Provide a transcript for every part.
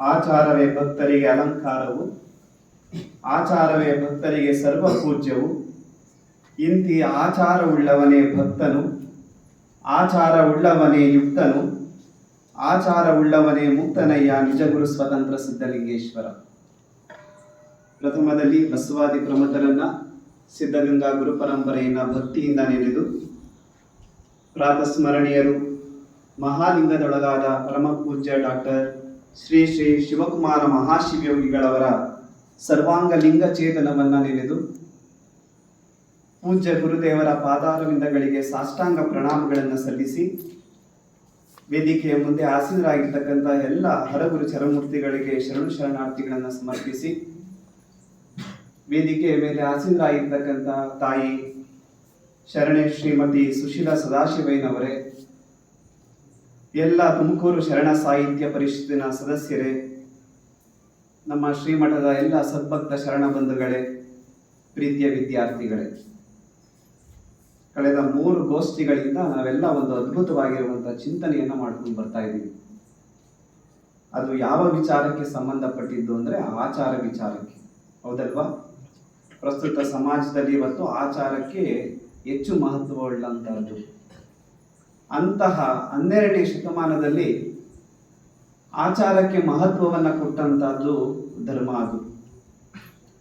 ಆಚಾರವೇ ಭಕ್ತರಿಗೆ ಅಲಂಕಾರವು, ಆಚಾರವೇ ಭಕ್ತರಿಗೆ ಸರ್ವ ಪೂಜ್ಯವು ಇಂತಿ ಆಚಾರವುಳ್ಳವನೇ ಭಕ್ತನು, ಆಚಾರವುಳ್ಳವನೇ ಯುಕ್ತನು, ಆಚಾರವುಳ್ಳವನೇ ಮುಕ್ತನಯ್ಯ ನಿಜಗುರು ಸ್ವತಂತ್ರ ಸಿದ್ಧಲಿಂಗೇಶ್ವರ. ಪ್ರಥಮದಲ್ಲಿ ಬಸವಾದಿ ಪ್ರಮುಖರನ್ನ ಸಿದ್ಧಗಂಗಾ ಗುರು ಪರಂಪರೆಯನ್ನ ಭಕ್ತಿಯಿಂದ ನೆನೆದು, ಪ್ರಾತಸ್ಮರಣೀಯರು, ಮಹಾಲಿಂಗದೊಳಗಾದ ಪರಮ ಪೂಜ್ಯ ಡಾಕ್ಟರ್ ಶ್ರೀ ಶ್ರೀ ಶಿವಕುಮಾರ ಮಹಾಶಿವಯೋಗಿಗಳವರ ಸರ್ವಾಂಗ ಲಿಂಗ ಚೇತನವನ್ನ ನೆನೆದು ಪೂಜ್ಯ ಗುರುದೇವರ ಪಾದಾರವಿಂದಗಳಿಗೆ ಸಾಷ್ಟಾಂಗ ಪ್ರಣಾಮಗಳನ್ನು ಸಲ್ಲಿಸಿ ವೇದಿಕೆಯ ಮುಂದೆ ಆಸೀನರಾಗಿರ್ತಕ್ಕಂಥ ಎಲ್ಲ ಹರಗುರು ಚರಮೂರ್ತಿಗಳಿಗೆ ಶರಣು ಶರಣಾರ್ಥಿಗಳನ್ನು ಸಮರ್ಪಿಸಿ ವೇದಿಕೆಯ ಮೇಲೆ ಆಸೀನರಾಗಿರ್ತಕ್ಕಂಥ ತಾಯಿ ಶರಣೆ ಶ್ರೀಮತಿ ಸುಶೀಲಾ ಸದಾಶಿವಯ್ಯನವರೇ ಎಲ್ಲ ತುಮಕೂರು ಶರಣ ಸಾಹಿತ್ಯ ಪರಿಷತ್ತಿನ ಸದಸ್ಯರೇ, ನಮ್ಮ ಶ್ರೀಮಠದ ಎಲ್ಲ ಸದ್ಭಕ್ತ ಶರಣ ಬಂಧುಗಳೇ, ಪ್ರೀತಿಯ ವಿದ್ಯಾರ್ಥಿಗಳೇ. ಕಳೆದ ಮೂರು ಗೋಷ್ಠಿಗಳಿಂದ ನಾವೆಲ್ಲ ಒಂದು ಅದ್ಭುತವಾಗಿರುವಂತಹ ಚಿಂತನೆಯನ್ನು ಮಾಡ್ಕೊಂಡು ಬರ್ತಾ ಇದ್ದೀವಿ. ಅದು ಯಾವ ವಿಚಾರಕ್ಕೆ ಸಂಬಂಧಪಟ್ಟಿದ್ದು ಅಂದ್ರೆ ಆಚಾರ ವಿಚಾರಕ್ಕೆ. ಹೌದಲ್ವಾ? ಪ್ರಸ್ತುತ ಸಮಾಜದಲ್ಲಿ ಇವತ್ತು ಆಚಾರಕ್ಕೆ ಹೆಚ್ಚು ಮಹತ್ವವುಳ್ಳಂತಹದ್ದು ಅಂತಹ ಹನ್ನೆರಡನೇ ಶತಮಾನದಲ್ಲಿ ಆಚಾರಕ್ಕೆ ಮಹತ್ವವನ್ನು ಕೊಟ್ಟಂತಹದ್ದು ಧರ್ಮ ಅದು.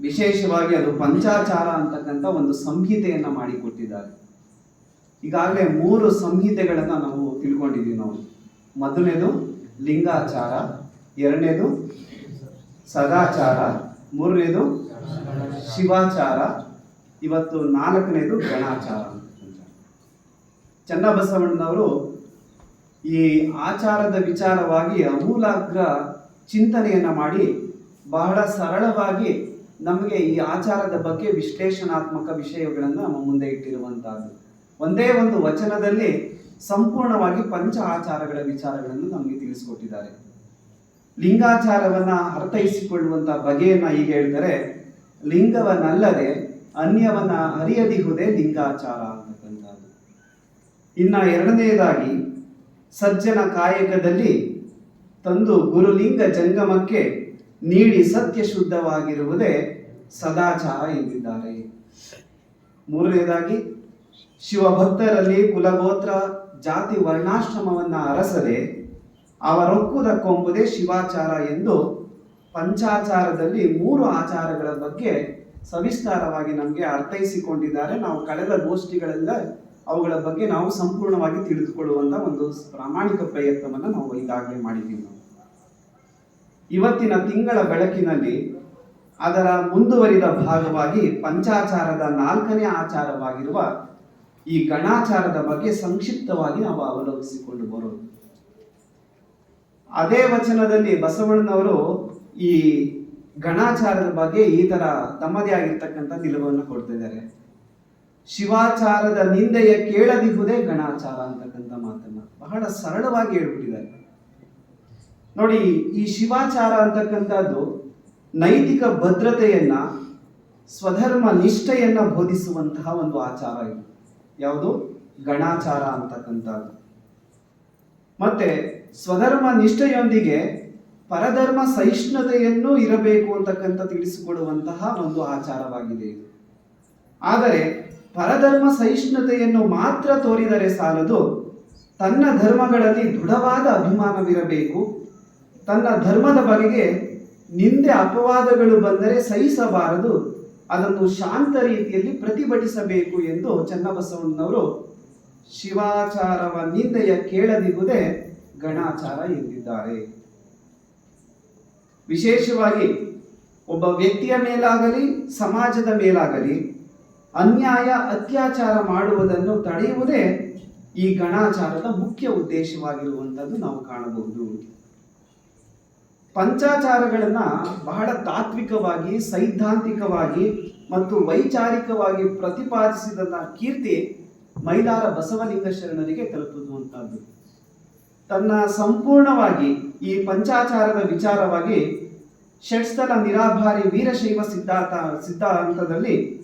ವಿಶೇಷವಾಗಿ ಅದು ಪಂಚಾಚಾರ ಅಂತಕ್ಕಂಥ ಒಂದು ಸಂಹಿತೆಯನ್ನು ಮಾಡಿಕೊಟ್ಟಿದ್ದಾರೆ. ಈಗಾಗಲೇ ಮೂರು ಸಂಹಿತೆಗಳನ್ನು ನಾವು ತಿಳ್ಕೊಂಡಿದ್ದೀವಿ ನಾವು. ಮೊದಲನೇದು ಲಿಂಗಾಚಾರ, ಎರಡನೇದು ಸದಾಚಾರ, ಮೂರನೇದು ಶಿವಾಚಾರ, ಇವತ್ತು ನಾಲ್ಕನೇದು ಗಣಾಚಾರ. ಚನ್ನಬಸವಣ್ಣನವರು ಈ ಆಚಾರದ ವಿಚಾರವಾಗಿ ಅಮೂಲಾಗ್ರ ಚಿಂತನೆಯನ್ನು ಮಾಡಿ ಬಹಳ ಸರಳವಾಗಿ ನಮಗೆ ಈ ಆಚಾರದ ಬಗ್ಗೆ ವಿಶ್ಲೇಷಣಾತ್ಮಕ ವಿಷಯಗಳನ್ನು ನಮ್ಮ ಮುಂದೆ ಇಟ್ಟಿರುವಂತಹದ್ದು ಒಂದೇ ಒಂದು ವಚನದಲ್ಲಿ ಸಂಪೂರ್ಣವಾಗಿ ಪಂಚ ಆಚಾರಗಳ ವಿಚಾರಗಳನ್ನು ನಮಗೆ ತಿಳಿಸಿಕೊಟ್ಟಿದ್ದಾರೆ. ಲಿಂಗಾಚಾರವನ್ನ ಅರ್ಥೈಸಿಕೊಳ್ಳುವಂತ ಬಗೆಯನ್ನ ಈಗ ಹೇಳ್ತಾರೆ. ಲಿಂಗವನ್ನಲ್ಲದೆ ಅನ್ಯವನ್ನ ಅರಿಯದಿಹುದೇ ಲಿಂಗಾಚಾರ ಇನ್ನ ಎರಡನೆಯದಾಗಿ ಸಜ್ಜನ ಕಾಯಕದಲ್ಲಿ ತಂದು ಗುರುಲಿಂಗ ಜಂಗಮಕ್ಕೆ ನೀಡಿ ಸತ್ಯ ಶುದ್ಧವಾಗಿರುವುದೇ ಸದಾಚಾರ ಎಂದಿದ್ದಾರೆ. ಮೂರನೆಯದಾಗಿ, ಶಿವಭಕ್ತರಲ್ಲಿ ಕುಲಗೋತ್ರ, ಜಾತಿ ವರ್ಣಾಶ್ರಮವನ್ನ ಅರಸದೆ ಅವರೊಕ್ಕುದ ಕೊಂಬುದೇ ಶಿವಾಚಾರ ಎಂದು ಪಂಚಾಚಾರದಲ್ಲಿ ಮೂರು ಆಚಾರಗಳ ಬಗ್ಗೆ ಸವಿಸ್ತಾರವಾಗಿ ನಮಗೆ ಅರ್ಥೈಸಿಕೊಂಡಿದ್ದಾರೆ. ನಾವು ಕಳೆದ ಗೋಷ್ಠಿಗಳೆಲ್ಲ ಅವುಗಳ ಬಗ್ಗೆ ನಾವು ಸಂಪೂರ್ಣವಾಗಿ ತಿಳಿದುಕೊಳ್ಳುವಂತ ಒಂದು ಪ್ರಾಮಾಣಿಕ ಪ್ರಯತ್ನವನ್ನು ನಾವು ಈಗಾಗಲೇ ಮಾಡಿದ್ದೀವಿ. ನಾವು ಇವತ್ತಿನ ತಿಂಗಳ ಬೆಳಕಿನಲ್ಲಿ ಅದರ ಮುಂದುವರಿದ ಭಾಗವಾಗಿ ಪಂಚಾಚಾರದ ನಾಲ್ಕನೇ ಆಚಾರವಾಗಿರುವ ಈ ಗಣಾಚಾರದ ಬಗ್ಗೆ ಸಂಕ್ಷಿಪ್ತವಾಗಿ ನಾವು ಅವಲೋಕಿಸಿಕೊಂಡು ಬರೋದು. ಅದೇ ವಚನದಲ್ಲಿ ಬಸವಣ್ಣನವರು ಈ ಗಣಾಚಾರದ ಬಗ್ಗೆ ಈ ತರ ತಮ್ಮದೇ ಆಗಿರ್ತಕ್ಕಂಥ ನಿಲುವನ್ನು ಕೊಡ್ತಾ ಇದ್ದಾರೆ ಶಿವಾಚಾರದ ನಿಂದೆಯ ಕೇಳದಿಹುದೇ ಗಣಾಚಾರ ಅಂತಕ್ಕಂಥ ಮಾತನ್ನ ಬಹಳ ಸರಳವಾಗಿ ಹೇಳ್ಬಿಟ್ಟಿದ್ದಾರೆ. ನೋಡಿ, ಈ ಶಿವಾಚಾರ ಅಂತಕ್ಕಂಥದ್ದು ನೈತಿಕ ಭದ್ರತೆಯನ್ನ, ಸ್ವಧರ್ಮ ನಿಷ್ಠೆಯನ್ನ ಬೋಧಿಸುವಂತಹ ಒಂದು ಆಚಾರ ಇದು. ಯಾವುದು? ಗಣಾಚಾರ ಅಂತಕ್ಕಂಥದ್ದು. ಮತ್ತೆ ಸ್ವಧರ್ಮ ನಿಷ್ಠೆಯೊಂದಿಗೆ ಪರಧರ್ಮ ಸಹಿಷ್ಣುತೆಯನ್ನು ಇರಬೇಕು ಅಂತಕ್ಕಂಥ ತಿಳಿಸಿಕೊಡುವಂತಹ ಒಂದು ಆಚಾರವಾಗಿದೆ ಆದರೆ ಪರಧರ್ಮ ಸಹಿಷ್ಣುತೆಯನ್ನು ಮಾತ್ರ ತೋರಿದರೆ ಸಾಲದು. ತನ್ನ ಧರ್ಮಗಳಲ್ಲಿ ದೃಢವಾದ ಅಭಿಮಾನವಿರಬೇಕು. ತನ್ನ ಧರ್ಮದ ಬಗೆಗೆ ನಿಂದೆ ಅಪವಾದಗಳು ಬಂದರೆ ಸಹಿಸಬಾರದು. ಅದನ್ನು ಶಾಂತ ರೀತಿಯಲ್ಲಿ ಪ್ರತಿಭಟಿಸಬೇಕು ಎಂದು ಚನ್ನಬಸವಣ್ಣನವರು ಶಿವಾಚಾರವ ನಿಂದೆಯ ಕೇಳದಿರುವುದೇ ಗಣಾಚಾರ ಎಂದಿದ್ದಾರೆ. ವಿಶೇಷವಾಗಿ ಒಬ್ಬ ವ್ಯಕ್ತಿಯ ಮೇಲಾಗಲಿ, ಸಮಾಜದ ಮೇಲಾಗಲಿ ಅನ್ಯಾಯ, ಅತ್ಯಾಚಾರ ಮಾಡುವುದನ್ನು ತಡೆಯುವುದೇ ಈ ಗಣಾಚಾರದ ಮುಖ್ಯ ಉದ್ದೇಶವಾಗಿರುವಂಥದ್ದು ನಾವು ಕಾಣಬಹುದು. ಪಂಚಾಚಾರಗಳನ್ನು ಬಹಳ ತಾತ್ವಿಕವಾಗಿ, ಸೈದ್ಧಾಂತಿಕವಾಗಿ ಮತ್ತು ವೈಚಾರಿಕವಾಗಿ ಪ್ರತಿಪಾದಿಸಿದ ಕೀರ್ತಿ ಮೈಲಾರ ಬಸವಲಿಂಗ ಶರಣರಿಗೆ ತಲುಪುವಂತಹದ್ದು ತನ್ನ ಸಂಪೂರ್ಣವಾಗಿ ಈ ಪಂಚಾಚಾರದ ವಿಚಾರವಾಗಿ ಷಟ್ಸ್ಥಲ ನಿರಾಭಾರಿ ವೀರಶೈವ ಸಿದ್ಧಾಂತ, ಸಿದ್ಧಾಂತದಲ್ಲಿ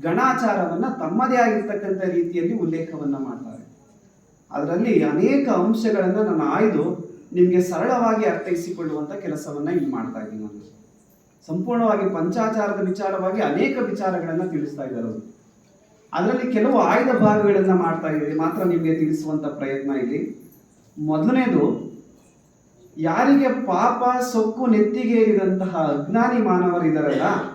ಗಣಾಚಾರವನ್ನ ತಮ್ಮದೇ ಆಗಿರ್ತಕ್ಕಂಥ ರೀತಿಯಲ್ಲಿ ಉಲ್ಲೇಖವನ್ನ ಮಾಡ್ತಾರೆ. ಅದರಲ್ಲಿ ಅನೇಕ ಅಂಶಗಳನ್ನು ನಾನು ಆಯ್ದು ನಿಮಗೆ ಸರಳವಾಗಿ ಅರ್ಥೈಸಿಕೊಳ್ಳುವಂತ ಕೆಲಸವನ್ನ ಇಲ್ಲಿ ಮಾಡ್ತಾ ಇದ್ದೀನಿ. ನಾನು ಸಂಪೂರ್ಣವಾಗಿ ಪಂಚಾಚಾರದ ವಿಚಾರವಾಗಿ ಅನೇಕ ವಿಚಾರಗಳನ್ನು ತಿಳಿಸ್ತಾ ಇದ್ದಾರೆ ಅವರು. ಅದರಲ್ಲಿ ಕೆಲವು ಆಯ್ದ ಭಾಗಗಳನ್ನು ಮಾಡ್ತಾ ಇದ್ದೀವಿ ಮಾತ್ರ ನಿಮಗೆ ತಿಳಿಸುವಂತ ಪ್ರಯತ್ನ ಇಲ್ಲಿ. ಮೊದಲನೇದು, ಯಾರಿಗೆ ಪಾಪ ಸೊಕ್ಕು ನೆತ್ತಿಗೆ ಇರಿದಂತಹ ಅಜ್ಞಾನಿ ಮಾನವರಿದ್ದಾರಲ್ಲ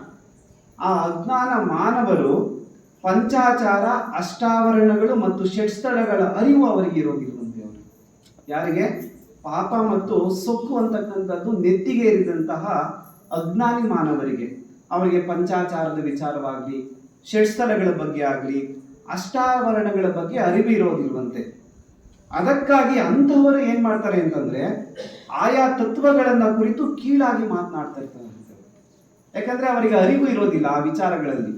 ಆ ಅಜ್ಞಾನ ಮಾನವರು ಪಂಚಾಚಾರ, ಅಷ್ಟಾವರಣಗಳು ಮತ್ತು ಷಟ್ಸ್ಥಳಗಳ ಅರಿವು ಅವರಿಗೆ ಇರೋಗಿರುವಂತೆ ಅವರು. ಯಾರಿಗೆ? ಪಾಪ ಮತ್ತು ಸೊಕ್ಕು ಅಂತಕ್ಕಂಥದ್ದು ನೆತ್ತಿಗೆ ಇರಿದಂತಹ ಅಜ್ಞಾನಿ ಮಾನವರಿಗೆ. ಅವರಿಗೆ ಪಂಚಾಚಾರದ ವಿಚಾರವಾಗಲಿ, ಷಟ್ಸ್ಥಳಗಳ ಬಗ್ಗೆ ಆಗಲಿ, ಅಷ್ಟಾವರಣಗಳ ಬಗ್ಗೆ ಅರಿವು ಇರೋದಿರುವಂತೆ. ಅದಕ್ಕಾಗಿ ಅಂಥವರು ಏನ್ ಮಾಡ್ತಾರೆ ಅಂತಂದ್ರೆ, ಆಯಾ ತತ್ವಗಳನ್ನ ಕುರಿತು ಕೀಳಾಗಿ ಮಾತನಾಡ್ತಾ ಇರ್ತಾರೆ. ಯಾಕಂದ್ರೆ ಅವರಿಗೆ ಅರಿವು ಇರೋದಿಲ್ಲ ಆ ವಿಚಾರಗಳಲ್ಲಿ.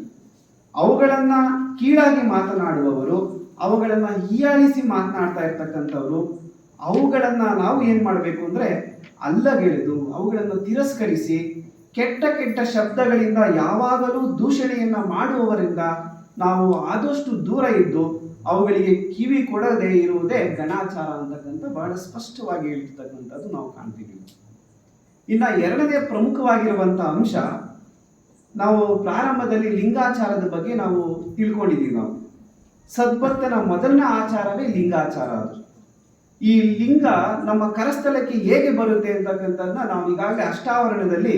ಅವುಗಳನ್ನ ಕೀಳಾಗಿ ಮಾತನಾಡುವವರು, ಅವುಗಳನ್ನ ಹೀಯಾಳಿಸಿ ಮಾತನಾಡ್ತಾ ಇರ್ತಕ್ಕಂಥವ್ರು, ಅವುಗಳನ್ನ ನಾವು ಏನ್ ಮಾಡಬೇಕು ಅಂದ್ರೆ ಅಲ್ಲಗೆಳೆದು ಅವುಗಳನ್ನು ತಿರಸ್ಕರಿಸಿ ಕೆಟ್ಟ ಕೆಟ್ಟ ಶಬ್ದಗಳಿಂದ ಯಾವಾಗಲೂ ದೂಷಣೆಯನ್ನ ಮಾಡುವವರಿಂದ ನಾವು ಆದಷ್ಟು ದೂರ ಇದ್ದು ಅವುಗಳಿಗೆ ಕಿವಿ ಕೊಡದೆ ಇರುವುದೇ ಗಣಾಚಾರ ಅಂತಕ್ಕಂಥ ಬಹಳ ಸ್ಪಷ್ಟವಾಗಿ ಹೇಳಿರ್ತಕ್ಕಂಥದ್ದು ನಾವು ಕಾಣ್ತೀವಿ. ಇನ್ನ ಎರಡನೇ ಪ್ರಮುಖವಾಗಿರುವಂತಹ ಅಂಶ ನಾವು ಪ್ರಾರಂಭದಲ್ಲಿ ಲಿಂಗಾಚಾರದ ಬಗ್ಗೆ ನಾವು ತಿಳ್ಕೊಂಡಿದ್ದೀವಿ ನಾವು. ಸದ್ಭಕ್ತನ ಮೊದಲನೇ ಆಚಾರವೇ ಲಿಂಗಾಚಾರ ಅದು. ಈ ಲಿಂಗ ನಮ್ಮ ಕರಸ್ಥಳಕ್ಕೆ ಹೇಗೆ ಬರುತ್ತೆ ಅಂತಕ್ಕಂಥದ್ದನ್ನ ನಾವು ಈಗಾಗಲೇ ಅಷ್ಟಾವರಣದಲ್ಲಿ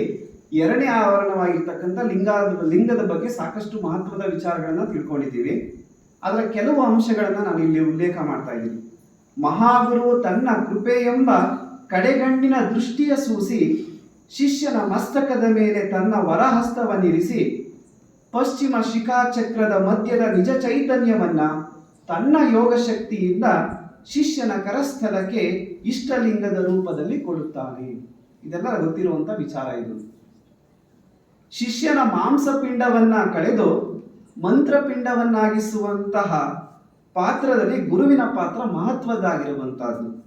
ಎರಡನೇ ಆವರಣವಾಗಿರ್ತಕ್ಕಂಥ ಲಿಂಗ ಲಿಂಗದ ಬಗ್ಗೆ ಸಾಕಷ್ಟು ಮಹತ್ವದ ವಿಚಾರಗಳನ್ನ ತಿಳ್ಕೊಂಡಿದ್ದೀವಿ. ಅದರ ಕೆಲವು ಅಂಶಗಳನ್ನ ನಾನು ಇಲ್ಲಿ ಉಲ್ಲೇಖ ಮಾಡ್ತಾ ಇದ್ದೀನಿ. ಮಹಾಗುರು ತನ್ನ ಕೃಪೆ ಎಂಬ ಕಡೆಗಣ್ಣಿನ ದೃಷ್ಟಿಯ ಸೂಸಿ ಶಿಷ್ಯನ ಮಸ್ತಕದ ಮೇಲೆ ತನ್ನ ವರಹಸ್ತವನ್ನಿರಿಸಿ ಪಶ್ಚಿಮ ಶಿಖಾಚಕ್ರದ ಮಧ್ಯದ ನಿಜ ಚೈತನ್ಯವನ್ನ ತನ್ನ ಯೋಗ ಶಕ್ತಿಯಿಂದ ಶಿಷ್ಯನ ಕರಸ್ಥಲಕ್ಕೆ ಇಷ್ಟಲಿಂಗದ ರೂಪದಲ್ಲಿ ಕೊಡುತ್ತಾನೆ. ಇದೆಲ್ಲ ಗೊತ್ತಿರುವಂತ ವಿಚಾರ ಇದು. ಶಿಷ್ಯನ ಮಾಂಸಪಿಂಡವನ್ನ ಕಳೆದು ಮಂತ್ರಪಿಂಡವನ್ನಾಗಿಸುವಂತಹ ಪಾತ್ರದಲ್ಲಿ ಗುರುವಿನ ಪಾತ್ರ ಮಹತ್ವದ್ದಾಗಿರುವಂತಹದ್ದು.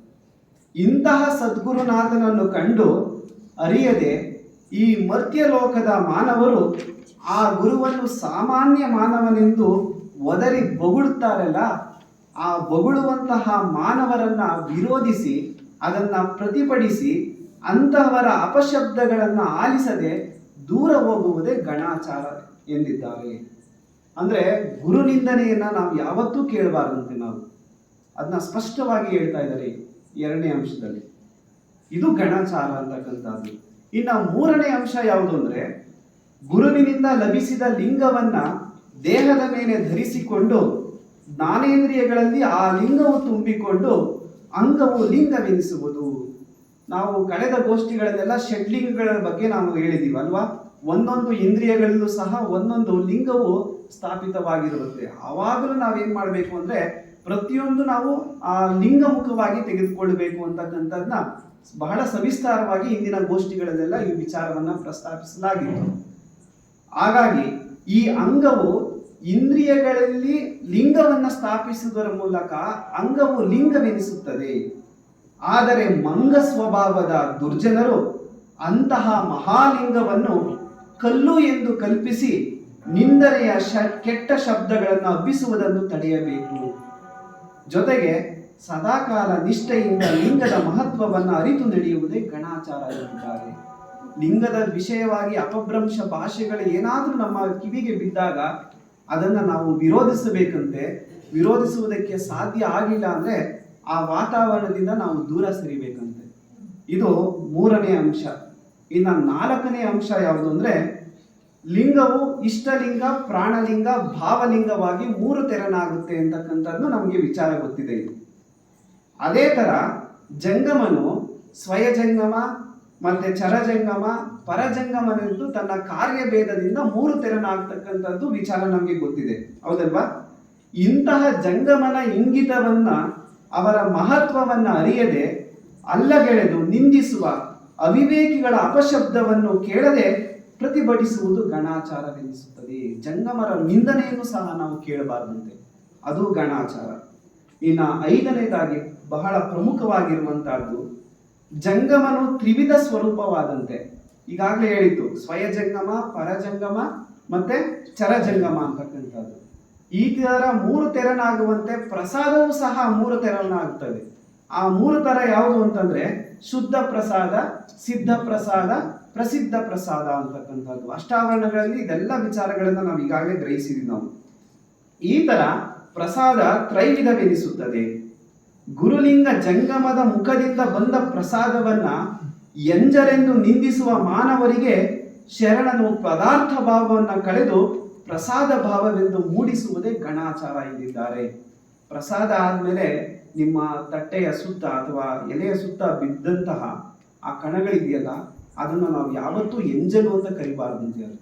ಇಂತಹ ಸದ್ಗುರುನಾಥನನ್ನು ಕಂಡು ಅರಿಯದೆ ಈ ಮರ್ತ್ಯಲೋಕದ ಮಾನವರು ಆ ಗುರುವನ್ನು ಸಾಮಾನ್ಯ ಮಾನವನೆಂದು ಒದರಿ ಬೊಗಳುತ್ತಾರಲ್ಲ, ಆ ಬೊಗಳುವಂತಹ ಮಾನವರನ್ನ ವಿರೋಧಿಸಿ, ಅದನ್ನ ಪ್ರತಿಭಟಿಸಿ, ಅಂತಹವರ ಅಪಶಬ್ದಗಳನ್ನು ಆಲಿಸದೆ ದೂರ ಹೋಗುವುದೇ ಗಣಾಚಾರ ಎಂದಿದ್ದಾರೆ. ಅಂದ್ರೆ ಗುರು ನಿಂದನೆಯನ್ನ ನಾವು ಯಾವತ್ತೂ ಕೇಳಬಾರ್ದಂತೆ ನಾವು. ಅದನ್ನ ಸ್ಪಷ್ಟವಾಗಿ ಹೇಳ್ತಾ ಇದ್ದಾರೆ ಎರಡನೇ ಅಂಶದಲ್ಲಿ. ಇದು ಗಣಾಚಾರ ಅಂತಕ್ಕಂಥದ್ದು ಇನ್ನ ಮೂರನೇ ಅಂಶ ಯಾವುದು ಅಂದ್ರೆ, ಗುರುವಿನಿಂದ ಲಭಿಸಿದ ಲಿಂಗವನ್ನ ದೇಹದ ಮೇಲೆ ಧರಿಸಿಕೊಂಡು ಜ್ಞಾನೇಂದ್ರಿಯಗಳಲ್ಲಿ ಆ ಲಿಂಗವು ತುಂಬಿಕೊಂಡು ಅಂಗವು ಲಿಂಗವೆನಿಸುವುದು. ನಾವು ಕಳೆದ ಗೋಷ್ಠಿಗಳಲ್ಲೆಲ್ಲ ಷಡ್ಲಿಂಗಗಳ ಬಗ್ಗೆ ನಾವು ಹೇಳಿದೀವಿ ಅಲ್ವಾ? ಒಂದೊಂದು ಇಂದ್ರಿಯಗಳಲ್ಲೂ ಸಹ ಒಂದೊಂದು ಲಿಂಗವು ಸ್ಥಾಪಿತವಾಗಿರುತ್ತೆ ಆವಾಗಲೂ ನಾವೇನ್ ಮಾಡಬೇಕು ಅಂದ್ರೆ, ಪ್ರತಿಯೊಂದು ನಾವು ಆ ಲಿಂಗಮುಖವಾಗಿ ತೆಗೆದುಕೊಳ್ಬೇಕು ಅಂತಕ್ಕಂಥದ್ದನ್ನ ಬಹಳ ಸವಿಸ್ತಾರವಾಗಿ ಇಂದಿನ ಗೋಷ್ಠಿಗಳಲ್ಲೆಲ್ಲ ಈ ವಿಚಾರವನ್ನು ಪ್ರಸ್ತಾಪಿಸಲಾಗಿತ್ತು. ಹಾಗಾಗಿ ಈ ಅಂಗವು ಇಂದ್ರಿಯಗಳಲ್ಲಿ ಲಿಂಗವನ್ನು ಸ್ಥಾಪಿಸುವುದರ ಮೂಲಕ ಅಂಗವು ಲಿಂಗವೆನಿಸುತ್ತದೆ. ಆದರೆ ಮಂಗ ಸ್ವಭಾವದ ದುರ್ಜನರು ಅಂತಹ ಮಹಾಲಿಂಗವನ್ನು ಕಲ್ಲು ಎಂದು ಕಲ್ಪಿಸಿ ನಿಂದನೆಯ ಶ, ಕೆಟ್ಟ ಶಬ್ದಗಳನ್ನು ಹಬ್ಬಿಸುವುದನ್ನು ತಡೆಯಬೇಕು. ಜೊತೆಗೆ ಸದಾಕಾಲ ನಿಷ್ಠೆಯಿಂದ ಲಿಂಗದ ಮಹತ್ವವನ್ನು ಅರಿತು ನಡೆಯುವುದೇ ಗಣಾಚಾರ ಎಂದಿದ್ದಾರೆ. ಲಿಂಗದ ವಿಷಯವಾಗಿ ಅಪಭ್ರಂಶ ಭಾಷೆಗಳು ಏನಾದರೂ ನಮ್ಮ ಕಿವಿಗೆ ಬಿದ್ದಾಗ ಅದನ್ನು ನಾವು ವಿರೋಧಿಸಬೇಕಂತೆ, ವಿರೋಧಿಸುವುದಕ್ಕೆ ಸಾಧ್ಯ ಆಗಿಲ್ಲ ಅಂದರೆ ಆ ವಾತಾವರಣದಿಂದ ನಾವು ದೂರ ಸರಿಬೇಕಂತೆ. ಇದು ಮೂರನೇ ಅಂಶ. ಇನ್ನು ನಾಲ್ಕನೇ ಅಂಶ ಯಾವುದು ಅಂದರೆ, ಲಿಂಗವು ಇಷ್ಟಲಿಂಗ, ಪ್ರಾಣಲಿಂಗ, ಭಾವಲಿಂಗವಾಗಿ ಮೂರು ತೆರನಾಗುತ್ತೆ ಅಂತಕ್ಕಂಥದ್ದು ನಮಗೆ ವಿಚಾರ ಗೊತ್ತಿದೆ ಇದು ಅದೇ ತರ ಜಂಗಮನು ಸ್ವಯಜಂಗಮ ಮತ್ತೆ ಚರಜಂಗಮ ಪರಜಂಗಮನೆಂದು ತನ್ನ ಕಾರ್ಯಭೇದದಿಂದ ಮೂರು ತೆರನಾಗ್ತಕ್ಕಂಥದ್ದು ವಿಚಾರ ನಮಗೆ ಗೊತ್ತಿದೆ. ಹೌದಲ್ವಾ? ಇಂತಹ ಜಂಗಮನ ಇಂಗಿತವನ್ನ, ಅವರ ಮಹತ್ವವನ್ನ ಅರಿಯದೆ, ಅಲ್ಲಗೆಳೆದು ನಿಂದಿಸುವ ಅವಿವೇಕಿಗಳ ಅಪಶಬ್ದವನ್ನು ಕೇಳದೆ ಪ್ರತಿಭಟಿಸುವುದು ಗಣಾಚಾರವೆನಿಸುತ್ತದೆ. ಜಂಗಮರ ನಿಂದನೆಯನ್ನು ಸಹ ನಾವು ಕೇಳಬಾರದಂತೆ. ಅದು ಗಣಾಚಾರ. ಇನ್ನ ಐದನೇದಾಗಿ ಬಹಳ ಪ್ರಮುಖವಾಗಿರುವಂತಹದ್ದು. ಜಂಗಮನು ತ್ರಿವಿಧ ಸ್ವರೂಪವಾದಂತೆ. ಈಗಾಗಲೇ ಹೇಳಿತ್ತು ಸ್ವಯಜಂಗಮ, ಪರಜಂಗಮ ಮತ್ತೆ ಚರಜಂಗಮ ಅಂತಕ್ಕಂಥದ್ದು ಈ ತರ ಮೂರು ತೆರನಾಗುವಂತೆ ಪ್ರಸಾದವೂ ಸಹ ಮೂರು ತೆರನಾಗುತ್ತದೆ ಆ ಮೂರು ತರ ಯಾವುದು ಅಂತಂದ್ರೆ, ಶುದ್ಧ ಪ್ರಸಾದ, ಸಿದ್ಧ ಪ್ರಸಾದ, ಪ್ರಸಿದ್ಧ ಪ್ರಸಾದ ಅಂತಕ್ಕಂಥದ್ದು. ಅಷ್ಟಾವರಣಗಳಲ್ಲಿ ಇದೆಲ್ಲ ವಿಚಾರಗಳನ್ನು ನಾವು ಈಗಾಗಲೇ ಗ್ರಹಿಸಿದ್ವಿ ನಾವು. ಈ ತರ ಪ್ರಸಾದ ತ್ರೈವಿಧವೆನಿಸುತ್ತದೆ. ಗುರುಲಿಂಗ ಜಂಗಮದ ಮುಖದಿಂದ ಬಂದ ಪ್ರಸಾದವನ್ನ ಎಂಜರೆಂದು ನಿಂದಿಸುವ ಮಾನವರಿಗೆ ಶರಣನು ಪದಾರ್ಥ ಭಾವವನ್ನ ಕಳೆದು ಪ್ರಸಾದ ಭಾವವೆಂದು ಮೂಡಿಸುವುದೇ ಗಣಾಚಾರ ಎಂದಿದ್ದಾರೆ. ಪ್ರಸಾದ ಆದಮೇಲೆ ನಿಮ್ಮ ತಟ್ಟೆಯ ಸುತ್ತ ಅಥವಾ ಎಲೆಯ ಸುತ್ತ ಬಿದ್ದಂತಹ ಆ ಕಣಗಳಿದೆಯಲ್ಲ, ಅದನ್ನು ನಾವು ಯಾವತ್ತೂ ಎಂಜಲು ಅಂತ ಕರಿಬಾರ್ದು ಅಂತ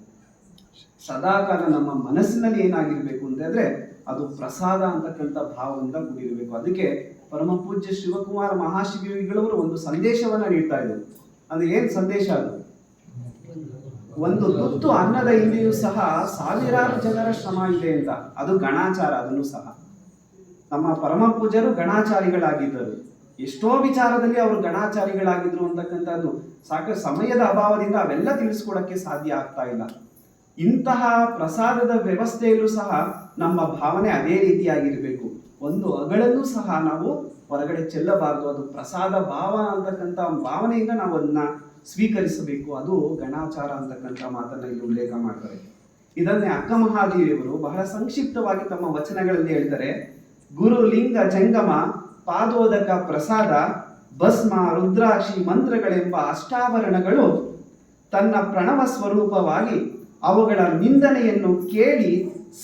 ಸದಾಕಾಲ ನಮ್ಮ ಮನಸ್ಸಿನಲ್ಲಿ ಏನಾಗಿರ್ಬೇಕು ಅಂತಂದ್ರೆ ಅದು ಪ್ರಸಾದ ಅಂತಕ್ಕಂಥ ಭಾವದಿಂದ ಕೂಡಿರಬೇಕು. ಅದಕ್ಕೆ ಪರಮ ಪೂಜ್ಯ ಶಿವಕುಮಾರ ಮಹಾಶಿವಿಗಳವರು ಒಂದು ಸಂದೇಶವನ್ನ ನೀಡ್ತಾ ಇದ್ರು. ಅದು ಏನು ಸಂದೇಶ ಅದು? ಒಂದು ತುತ್ತು ಅನ್ನದ ಹಿಂದೆಯೂ ಸಹ ಸಾವಿರಾರು ಜನರ ಶ್ರಮ ಇದೆ ಅಂತ. ಅದು ಗಣಾಚಾರ, ಅದನ್ನು ಸಹ. ನಮ್ಮ ಪರಮ ಪೂಜ್ಯರು ಗಣಾಚಾರಿಗಳಾಗಿದ್ದರು. ಎಷ್ಟೋ ವಿಚಾರದಲ್ಲಿ ಅವರು ಗಣಾಚಾರಿಗಳಾಗಿದ್ರು ಅಂತಕ್ಕಂಥದ್ದು ಸಾಕಷ್ಟು ಸಮಯದ ಅಭಾವದಿಂದ ಅವೆಲ್ಲ ತಿಳಿಸ್ಕೊಡಕ್ಕೆ ಸಾಧ್ಯ ಆಗ್ತಾ ಇಲ್ಲ. ಇಂತಹ ಪ್ರಸಾದದ ವ್ಯವಸ್ಥೆಯಲ್ಲೂ ಸಹ ನಮ್ಮ ಭಾವನೆ ಅದೇ ರೀತಿಯಾಗಿರಬೇಕು. ಒಂದು ಅಗಳನ್ನೂ ಸಹ ನಾವು ಹೊರಗಡೆ ಚೆಲ್ಲಬಾರದು. ಅದು ಪ್ರಸಾದ ಭಾವ ಅಂತಕ್ಕಂಥ ಭಾವನೆಯಿಂದ ನಾವು ಅದನ್ನ ಸ್ವೀಕರಿಸಬೇಕು. ಅದು ಗಣಾಚಾರ ಅಂತಕ್ಕಂಥ ಮಾತನ್ನ ಇಲ್ಲಿ ಉಲ್ಲೇಖ ಮಾಡ್ತಾರೆ. ಇದನ್ನೇ ಅಕ್ಕ ಮಹಾದೇವಿಯವರು ಬಹಳ ಸಂಕ್ಷಿಪ್ತವಾಗಿ ತಮ್ಮ ವಚನಗಳಲ್ಲಿ ಹೇಳ್ತಾರೆ. ಗುರು ಲಿಂಗ ಜಂಗಮ ಪಾದೋದಕ ಪ್ರಸಾದ ಭಸ್ಮ ರುದ್ರಾಕ್ಷಿ ಮಂತ್ರಗಳೆಂಬ ಅಷ್ಟಾವರಣಗಳು ತನ್ನ ಪ್ರಣವ ಸ್ವರೂಪವಾಗಿ ಅವುಗಳ ನಿಂದನೆಯನ್ನು ಕೇಳಿ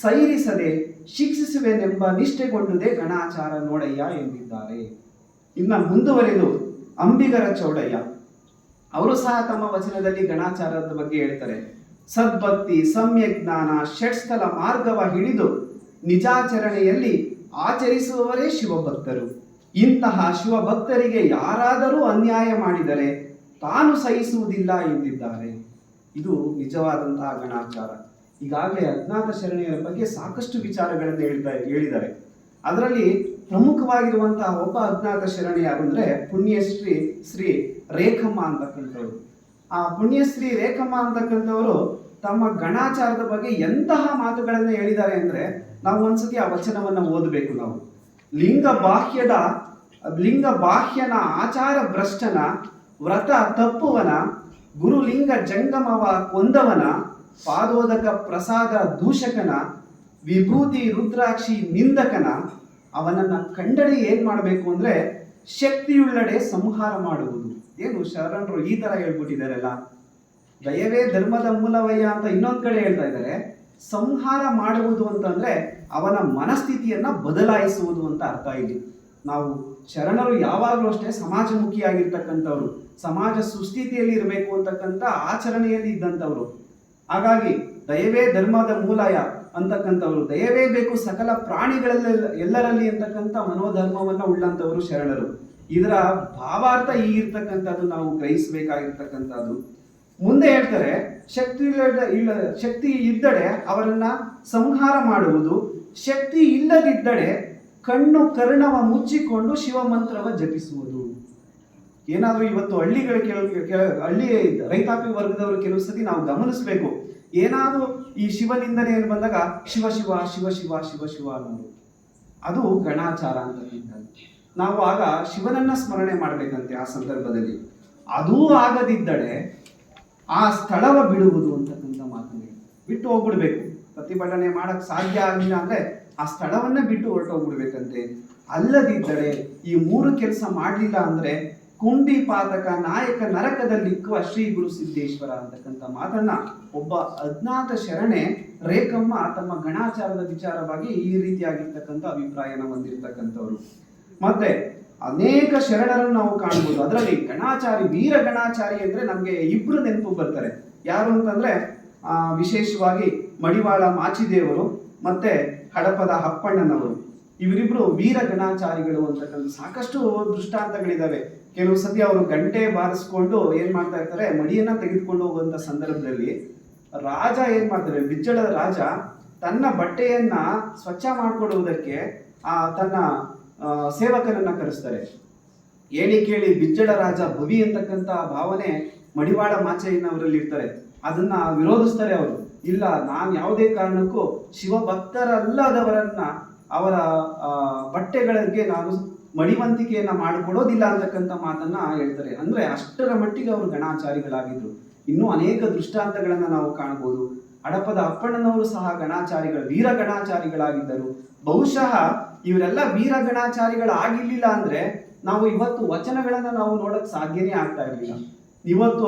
ಸೈರಿಸದೆ ಶಿಕ್ಷಿಸುವೆನೆಂಬ ನಿಷ್ಠೆಗೊಂಡುದೇ ಗಣಾಚಾರ ನೋಡಯ್ಯ ಎಂದಿದ್ದಾರೆ. ಇನ್ನು ಮುಂದುವರೆದು ಅಂಬಿಗರ ಚೌಡಯ್ಯ. ಅವರು ಸಹ ತಮ್ಮ ವಚನದಲ್ಲಿ ಗಣಾಚಾರದ ಬಗ್ಗೆ ಹೇಳ್ತಾರೆ. ಸದ್ಭಕ್ತಿ, ಸಮ್ಯಕ್ ಜ್ಞಾನ, ಷಟ್ಸ್ಥಲ ಮಾರ್ಗವ ಹಿಡಿದು ನಿಜಾಚರಣೆಯಲ್ಲಿ ಆಚರಿಸುವವರೇ ಶಿವಭಕ್ತರು. ಇಂತಹ ಶಿವಭಕ್ತರಿಗೆ ಯಾರಾದರೂ ಅನ್ಯಾಯ ಮಾಡಿದರೆ ತಾನು ಸಹಿಸುವುದಿಲ್ಲ ಎಂದಿದ್ದಾರೆ. ಇದು ನಿಜವಾದಂತಹ ಗಣಾಚಾರ. ಈಗಾಗಲೇ ಅಜ್ಞಾತ ಶರಣೆಯರ ಬಗ್ಗೆ ಸಾಕಷ್ಟು ವಿಚಾರಗಳನ್ನು ಹೇಳ್ತಾ ಹೇಳಿದ್ದಾರೆ. ಅದರಲ್ಲಿ ಪ್ರಮುಖವಾಗಿರುವಂತಹ ಒಬ್ಬ ಅಜ್ಞಾತ ಶರಣೆ ಯಾರು ಪುಣ್ಯಶ್ರೀ ಶ್ರೀ ರೇಖಮ್ಮ ಅಂತಕ್ಕಂಥವ್ರು. ಆ ಪುಣ್ಯಶ್ರೀ ರೇಖಮ್ಮ ಅಂತಕ್ಕಂಥವರು ತಮ್ಮ ಗಣಾಚಾರದ ಬಗ್ಗೆ ಎಂತಹ ಮಾತುಗಳನ್ನು ಹೇಳಿದ್ದಾರೆ ಅಂದ್ರೆ ನಾವು ಒಂದ್ಸತಿ ಆ ವಚನವನ್ನು ಓದಬೇಕು ನಾವು. ಲಿಂಗ ಬಾಹ್ಯದ, ಲಿಂಗ ಬಾಹ್ಯನ ಆಚಾರ ಭ್ರಷ್ಟನ, ವ್ರತ ತಪ್ಪುವನ, ಗುರುಲಿಂಗ ಜಂಗಮವ ಕೊಂದವನ ಪಾದೋದಕ ಪ್ರಸಾದ ದೂಷಕನ, ವಿಭೂತಿ ರುದ್ರಾಕ್ಷಿ ನಿಂದಕನ, ಅವನನ್ನ ಕಂಡಡಿ ಏನು ಮಾಡಬೇಕು ಅಂದ್ರೆ ಶಕ್ತಿಯುಳ್ಳಡೆ ಸಂಹಾರ ಮಾಡುವುದು. ಏನು ಶರಣರು ಈ ತರ ಹೇಳ್ಬಿಟ್ಟಿದಾರಲ್ಲ ದಯವೇ ಧರ್ಮದ ಮೂಲವಯ್ಯ ಅಂತ ಇನ್ನೊಂದು ಕಡೆ ಹೇಳ್ತಾ ಇದ್ದಾರೆ. ಸಂಹಾರ ಮಾಡುವುದು ಅಂತಂದ್ರೆ ಅವನ ಮನಸ್ಥಿತಿಯನ್ನ ಬದಲಾಯಿಸುವುದು ಅಂತ ಅರ್ಥ ಇಲ್ಲಿ. ನಾವು ಶರಣರು ಯಾವಾಗಲೂ ಅಷ್ಟೇ ಸಮಾಜಮುಖಿಯಾಗಿರ್ತಕ್ಕಂಥವ್ರು. ಸಮಾಜ ಸುಸ್ಥಿತಿಯಲ್ಲಿ ಇರಬೇಕು ಅಂತಕ್ಕಂಥ ಆಚರಣೆಯಲ್ಲಿ ಇದ್ದಂಥವ್ರು. ಹಾಗಾಗಿ ದಯವೇ ಧರ್ಮದ ಮೂಲಾಯ ಅಂತಕ್ಕಂಥವ್ರು. ದಯವೇ ಬೇಕು ಸಕಲ ಪ್ರಾಣಿಗಳಲ್ಲಿ ಎಲ್ಲರಲ್ಲಿ ಅಂತಕ್ಕಂಥ ಮನೋಧರ್ಮವನ್ನು ಉಳ್ಳಂತವರು ಶರಣರು. ಇದರ ಭಾವಾರ್ಥ ಈಗಿರ್ತಕ್ಕಂಥದ್ದು ನಾವು ಗ್ರಹಿಸಬೇಕಾಗಿರ್ತಕ್ಕಂಥದ್ದು. ಮುಂದೆ ಹೇಳ್ತಾರೆ, ಶಕ್ತಿ ಇಲ್ಲ ಶಕ್ತಿ ಇದ್ದಡೆ ಅವರನ್ನ ಸಂಹಾರ ಮಾಡುವುದು, ಶಕ್ತಿ ಇಲ್ಲದಿದ್ದಡೆ ಕಣ್ಣು ಕರ್ಣವ ಮುಚ್ಚಿಕೊಂಡು ಶಿವಮಂತ್ರವ ಜಪಿಸುವುದು. ಏನಾದರೂ ಇವತ್ತು ಹಳ್ಳಿಗಳ ಕೆಲವು ಕೆಲ- ಹಳ್ಳಿ ರೈತಾಪಿ ವರ್ಗದವರು ಕೆಲವು ಸತಿ ನಾವು ಗಮನಿಸಬೇಕು. ಏನಾದರೂ ಈ ಶಿವನಿಂದನೆ ಬಂದಾಗ ಶಿವ ಶಿವ ಶಿವ ಶಿವ ಶಿವ ಶಿವ ಅನ್ನೋದು ಅದು ಗಣಾಚಾರ ಅಂತ ನಾವು ಆಗ ಶಿವನನ್ನ ಸ್ಮರಣೆ ಮಾಡಬೇಕಂತೆ ಆ ಸಂದರ್ಭದಲ್ಲಿ. ಅದೂ ಆಗದಿದ್ದಡೆ ಆ ಸ್ಥಳವ ಬಿಡುವುದು ಅಂತಕ್ಕಂಥ ಮಾತನ್ನು. ಬಿಟ್ಟು ಹೋಗ್ಬಿಡ್ಬೇಕು. ಪ್ರತಿಭಟನೆ ಮಾಡಕ್ ಸಾಧ್ಯ ಆಗಲಿಲ್ಲ ಅಂದ್ರೆ ಆ ಸ್ಥಳವನ್ನ ಬಿಟ್ಟು ಹೊರಟೋಗ್ಬಿಡ್ಬೇಕಂತೆ. ಅಲ್ಲದಿದ್ದರೆ ಈ ಮೂರು ಕೆಲಸ ಮಾಡಲಿಲ್ಲ ಅಂದ್ರೆ ಕುಂಡಿ ಪಾತಕ ನಾಯಕ ನರಕದಲ್ಲಿಕ್ಕುವ ಶ್ರೀ ಗುರು ಸಿದ್ದೇಶ್ವರ ಅಂತಕ್ಕಂಥ ಮಾತನ್ನ ಒಬ್ಬ ಅಜ್ಞಾತ ಶರಣೆ ರೇಖಮ್ಮ ತಮ್ಮ ಗಣಾಚಾರದ ವಿಚಾರವಾಗಿ ಈ ರೀತಿಯಾಗಿರ್ತಕ್ಕಂಥ ಅಭಿಪ್ರಾಯನ ಹೊಂದಿರತಕ್ಕಂಥವ್ರು. ಮತ್ತೆ ಅನೇಕ ಶರಣರನ್ನು ನಾವು ಕಾಣಬಹುದು ಅದರಲ್ಲಿ ಗಣಾಚಾರಿ, ವೀರ ಗಣಾಚಾರಿ ಅಂದ್ರೆ ನಮ್ಗೆ ಇಬ್ರು ನೆನಪು ಬರ್ತಾರೆ. ಯಾರು ಅಂತಂದ್ರೆ, ಆ, ವಿಶೇಷವಾಗಿ ಮಡಿವಾಳ ಮಾಚಿದೇವರು ಮತ್ತೆ ಹಡಪದ ಹಪ್ಪಣ್ಣನವರು. ಇವರಿಬ್ರು ವೀರ ಗಣಾಚಾರಿಗಳು ಅಂತಕ್ಕಂಥ ಸಾಕಷ್ಟು ದೃಷ್ಟಾಂತಗಳಿದಾವೆ. ಕೆಲವು ಸತಿ ಅವರು ಗಂಟೆ ಬಾರಿಸ್ಕೊಂಡು ಏನ್ ಮಾಡ್ತಾ ಇರ್ತಾರೆ, ಮಡಿಯನ್ನ ತೆಗೆದುಕೊಂಡು ಹೋಗುವಂತ ಸಂದರ್ಭದಲ್ಲಿ ರಾಜ ಏನ್ ಮಾಡ್ತಾರೆ, ಬಿಜ್ಜಳದ ರಾಜ ತನ್ನ ಬಟ್ಟೆಯನ್ನ ಸ್ವಚ್ಛ ಮಾಡಿಕೊಡುವುದಕ್ಕೆ ಆ, ತನ್ನ ಸೇವಕನನ್ನ ಕರೆಸ್ತಾರೆ. ಹೇಳಿ ಕೇಳಿ ಬಿಜ್ಜಳ ರಾಜ ಭವಿ ಅಂತಕ್ಕಂಥ ಭಾವನೆ ಮಡಿವಾಳ ಮಾಚಯ್ಯನವರಲ್ಲಿ ಇರ್ತಾರೆ ಅದನ್ನ ವಿರೋಧಿಸ್ತಾರೆ ಅವರು. ಇಲ್ಲ, ನಾನು ಯಾವುದೇ ಕಾರಣಕ್ಕೂ ಶಿವಭಕ್ತರಲ್ಲದವರನ್ನ ಅವರ ಬಟ್ಟೆಗಳಿಗೆ ನಾನು ಮಡಿವಂತಿಕೆಯನ್ನ ಮಾಡಿಕೊಡೋದಿಲ್ಲ ಅಂತಕ್ಕಂಥ ಮಾತನ್ನ ಹೇಳ್ತಾರೆ. ಅಂದ್ರೆ ಅಷ್ಟರ ಮಟ್ಟಿಗೆ ಅವರು ಗಣಾಚಾರಿಗಳಾಗಿದ್ರು. ಇನ್ನೂ ಅನೇಕ ದೃಷ್ಟಾಂತಗಳನ್ನ ನಾವು ಕಾಣಬಹುದು ಹಡಪದ ಅಪ್ಪಣ್ಣನವರು ಸಹ ಗಣಾಚಾರಿಗಳು, ವೀರ ಗಣಾಚಾರಿಗಳಾಗಿದ್ದರು. ಬಹುಶಃ ಇವರೆಲ್ಲ ವೀರ ಗಣಾಚಾರಿಗಳಾಗಿರ್ಲಿಲ್ಲ ಅಂದ್ರೆ ನಾವು ಇವತ್ತು ವಚನಗಳನ್ನ ನಾವು ನೋಡಕ್ ಸಾಧ್ಯನೇ ಆಗ್ತಾ ಇರಲಿಲ್ಲ. ಇವತ್ತು